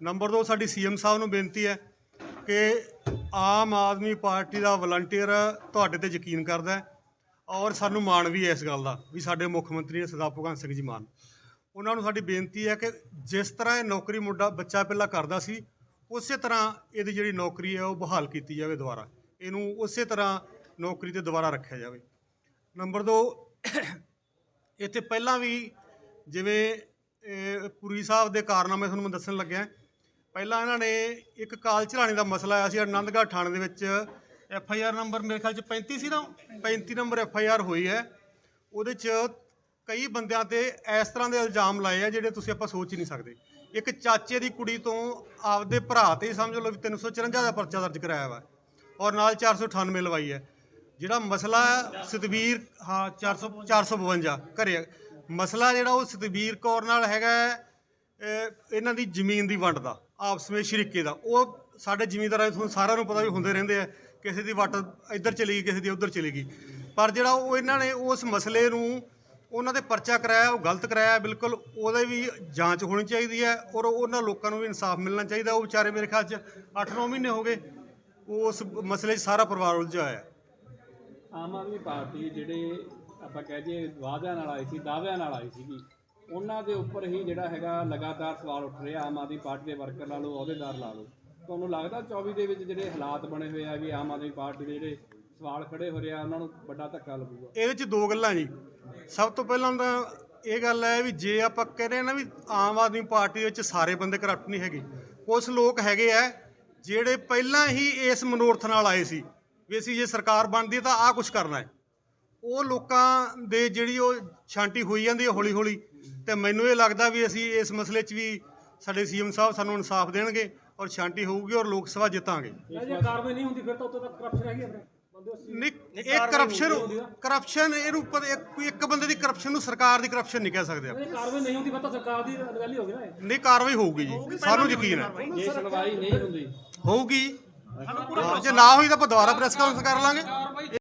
ਨੰਬਰ 2 ਸਾਡੀ ਸੀਐਮ ਸਾਹਿਬ ਨੂੰ ਬੇਨਤੀ ਹੈ ਕਿ ਆਮ ਆਦਮੀ ਪਾਰਟੀ ਦਾ ਵਲੰਟੀਅਰ ਤੁਹਾਡੇ ਤੇ ਯਕੀਨ ਕਰਦਾ ਹੈ ਔਰ ਸਾਨੂੰ ਮਾਣ ਵੀ ਹੈ ਇਸ ਗੱਲ ਦਾ, ਵੀ ਸਾਡੇ ਮੁੱਖ ਮੰਤਰੀ ਨੇ ਸਰਦਾਰ ਭਗਵੰਤ ਸਿੰਘ ਜੀ ਮਾਨ। ਉਹਨਾਂ ਨੂੰ ਸਾਡੀ ਬੇਨਤੀ ਹੈ ਕਿ ਜਿਸ ਤਰ੍ਹਾਂ ਇਹ ਨੌਕਰੀ ਮੁੰਡਾ ਬੱਚਾ ਪਹਿਲਾਂ ਕਰਦਾ ਸੀ, ਉਸੇ ਤਰ੍ਹਾਂ ਇਹਦੀ ਜਿਹੜੀ ਨੌਕਰੀ ਹੈ ਉਹ ਬਹਾਲ ਕੀਤੀ ਜਾਵੇ ਦੁਬਾਰਾ। ਇਹਨੂੰ ਉਸੇ ਤਰ੍ਹਾਂ ਨੌਕਰੀ ਤੇ ਦੁਬਾਰਾ ਰੱਖਿਆ ਜਾਵੇ। ਨੰਬਰ 2 ਇੱਥੇ ਪਹਿਲਾਂ ਵੀ ਜਿਵੇਂ ਪੁਰੀ ਸਾਹਿਬ ਦੇ ਕਾਰਨਾਮੇ ਤੁਹਾਨੂੰ ਮੈਂ ਦੱਸਣ ਲੱਗਿਆ। ਪਹਿਲਾਂ ਇਹਨਾਂ ਨੇ ਇੱਕ ਕਾਲ ਚਲਾਣੇ ਦਾ ਮਸਲਾ ਆਇਆ ਸੀ ਆਨੰਦਗੜ੍ਹ ਥਾਣੇ ਦੇ ਵਿੱਚ। ਐਫ ਆਈ ਆਰ ਨੰਬਰ ਮੇਰੇ ਖਿਆਲ ਚ 35 ਸੀ ਨਾ? 35 ਨੰਬਰ ਐਫ ਆਈ ਆਰ ਹੋਈ ਹੈ। ਉਹਦੇ ਚ ਕਈ ਬੰਦਿਆਂ ਤੇ ਇਸ ਤਰ੍ਹਾਂ ਦੇ ਇਲਜ਼ਾਮ ਲਾਏ ਆ ਜਿਹੜੇ ਤੁਸੀਂ ਆਪਾਂ ਸੋਚ ਹੀ ਨਹੀਂ ਸਕਦੇ। ਇੱਕ ਚਾਚੇ ਦੀ ਕੁੜੀ ਤੋਂ ਆਪਦੇ ਭਰਾ ਤੇ ਹੀ ਸਮਝ ਲਓ ਵੀ 354 ਦਾ ਪਰਚਾ ਦਰਜ ਕਰਾਇਆ ਵਾ, ਔਰ ਨਾਲ 498 ਲਵਾਈ ਹੈ। ਜਿਹੜਾ ਮਸਲਾ ਸਤਵੀਰ, ਹਾਂ 400 452 ਘਰੇ ਮਸਲਾ ਜਿਹੜਾ ਉਹ ਸਤਵੀਰ ਕੌਰ ਨਾਲ ਹੈਗਾ ਇਹਨਾਂ ਦੀ ਜ਼ਮੀਨ ਦੀ ਵੰਡ ਦਾ, ਆਪਸ ਵਿੱਚ ਸ਼ਰੀਕੇ ਦਾ। ਉਹ ਸਾਡੇ ਜ਼ਿਮੀਂਦਾਰਾਂ ਤੁਹਾਨੂੰ ਸਾਰਿਆਂ ਨੂੰ ਪਤਾ ਵੀ ਹੁੰਦੇ ਰਹਿੰਦੇ ਆ, ਕਿਸੇ ਦੀ ਵੱਟ ਇੱਧਰ ਚਲੀ ਗਈ, ਕਿਸੇ ਦੀ ਉੱਧਰ ਚਲੀ ਗਈ। ਪਰ ਜਿਹੜਾ ਉਹ ਇਹਨਾਂ ਨੇ ਉਸ ਮਸਲੇ ਨੂੰ ਉਹਨਾਂ ਦੇ ਪਰਚਾ ਕਰਾਇਆ ਉਹ ਗਲਤ ਕਰਾਇਆ ਬਿਲਕੁਲ ਉਹਦੇ ਵੀ ਜਾਂਚ ਹੋਣੀ ਚਾਹੀਦੀ ਹੈ ਔਰ ਉਹਨਾਂ ਲੋਕਾਂ ਨੂੰ ਵੀ ਇਨਸਾਫ ਮਿਲਣਾ ਚਾਹੀਦਾ। ਉਹ ਵਿਚਾਰੇ ਮੇਰੇ ਖਿਆਲ 'ਚ 8-9 ਮਹੀਨੇ ਹੋ ਗਏ ਉਸ ਮਸਲੇ 'ਚ ਸਾਰਾ ਪਰਿਵਾਰ ਉਲਝਿਆ ਹੋਇਆ। ਆਮ ਆਦਮੀ ਪਾਰਟੀ ਜਿਹੜੇ ਆਪਾਂ ਕਹਿ ਦਈਏ ਵਾਅਦਿਆਂ ਨਾਲ ਆਈ ਸੀ ਦਾਅਵਿਆਂ ਨਾਲ ਆਈ ਸੀਗੀ ਉਹਨਾਂ ਦੇ ਉੱਪਰ ਹੀ ਜਿਹੜਾ ਹੈਗਾ ਲਗਾਤਾਰ ਸਵਾਲ ਉੱਠ ਰਹੇ ਆਮ ਆਦਮੀ ਪਾਰਟੀ ਦੇ ਵਰਕਰ ਲਾ ਲਓ ਅਹੁਦੇਦਾਰ ਲਾ ਲਓ। ਤੁਹਾਨੂੰ ਲੱਗਦਾ 24 ਦੇ ਵਿੱਚ ਜਿਹੜੇ ਹਾਲਾਤ ਬਣੇ ਹੋਏ ਆ ਵੀ ਆਮ ਆਦਮੀ ਪਾਰਟੀ ਦੇ ਜਿਹੜੇ ਸਵਾਲ ਖੜੇ ਹੋ ਰਹੇ ਆ ਉਹਨਾਂ ਨੂੰ ਵੱਡਾ ਧੱਕਾ ਲੱਗੂਗਾ? ਇਹਦੇ 'ਚ ਦੋ ਗੱਲਾਂ ਜੀ। ਸਭ ਤੋਂ ਪਹਿਲਾਂ ਤਾਂ ਇਹ ਗੱਲ ਹੈ ਵੀ ਜੇ ਆਪਾਂ ਕਹਿ ਰਹੇ ਨਾ ਵੀ ਆਮ ਆਦਮੀ ਪਾਰਟੀ ਵਿੱਚ ਸਾਰੇ ਬੰਦੇ ਕਰਪਟ ਨਹੀਂ ਹੈਗੇ ਕੁਝ ਲੋਕ ਹੈਗੇ ਆ ਜਿਹੜੇ ਪਹਿਲਾਂ ਹੀ ਇਸ ਮਨੋਰਥ ਨਾਲ ਆਏ ਸੀ ਵੀ ਅਸੀਂ ਜੇ ਸਰਕਾਰ ਬਣਦੀ ਹੈ ਤਾਂ ਆਹ ਕੁਝ ਕਰਨਾ ਹੈ। ਉਹ ਲੋਕਾਂ ਦੇ ਜਿਹੜੀ ਉਹ ਛਾਂਟੀ ਹੋਈ ਜਾਂਦੀ ਹੈ ਹੌਲੀ ਹੌਲੀ ਤੇ ਮੈਨੂੰ ਇਹ ਲੱਗਦਾ ਵੀ ਅਸੀਂ ਇਸ ਮਸਲੇ 'ਚ ਵੀ ਸਾਡੇ ਸੀਐਮ ਸਾਹਿਬ ਸਾਨੂੰ ਇਨਸਾਫ ਦੇਣਗੇ ਔਰ ਛਾਂਟੀ ਹੋਊਗੀ ਔਰ ਲੋਕ ਸਭਾ ਜਿੱਤਾਂਗੇ। ਜੇ ਕਾਰਵਾਈ ਨਹੀਂ ਹੁੰਦੀ ਫਿਰ ਤਾਂ ਉੱਥੇ ਤੱਕ ਕਰਪਸ਼ਨ ਹੈਗੀ ਆਪਣੇ ਨਹੀਂ ਇਹ ਕਰਪਸ਼ਨ ਕਰਪਸ਼ਨ ਇਹਨੂੰ ਪਰ ਇੱਕ ਕੋਈ ਇੱਕ ਬੰਦੇ ਦੀ ਕਰਪਸ਼ਨ ਨੂੰ ਸਰਕਾਰ ਦੀ ਕਰਪਸ਼ਨ ਨਹੀਂ ਕਹਿ ਸਕਦੇ ਆਪਾਂ। ਕਾਰਵਾਈ ਨਹੀਂ ਹੁੰਦੀ ਫਿਰ ਤਾਂ ਸਰਕਾਰ ਦੀ ਅਣਗਹਿਲੀ ਹੋ ਗਈ ਨਾ ਇਹ। ਨਹੀਂ ਕਾਰਵਾਈ ਹੋਊਗੀ ਜੀ ਸਾਨੂੰ ਯਕੀਨ ਹੈ। ਜੇ ਸੁਣਵਾਈ ਨਹੀਂ ਹੁੰਦੀ। ਹੋਊਗੀ। ਜੇ ਨਾ ਹੋਈ ਤਾਂ ਆਪਾਂ ਦੁਬਾਰਾ ਪ੍ਰੈਸ ਕਾਨਫਰੰਸ ਕਰ ਲਾਂਗੇ।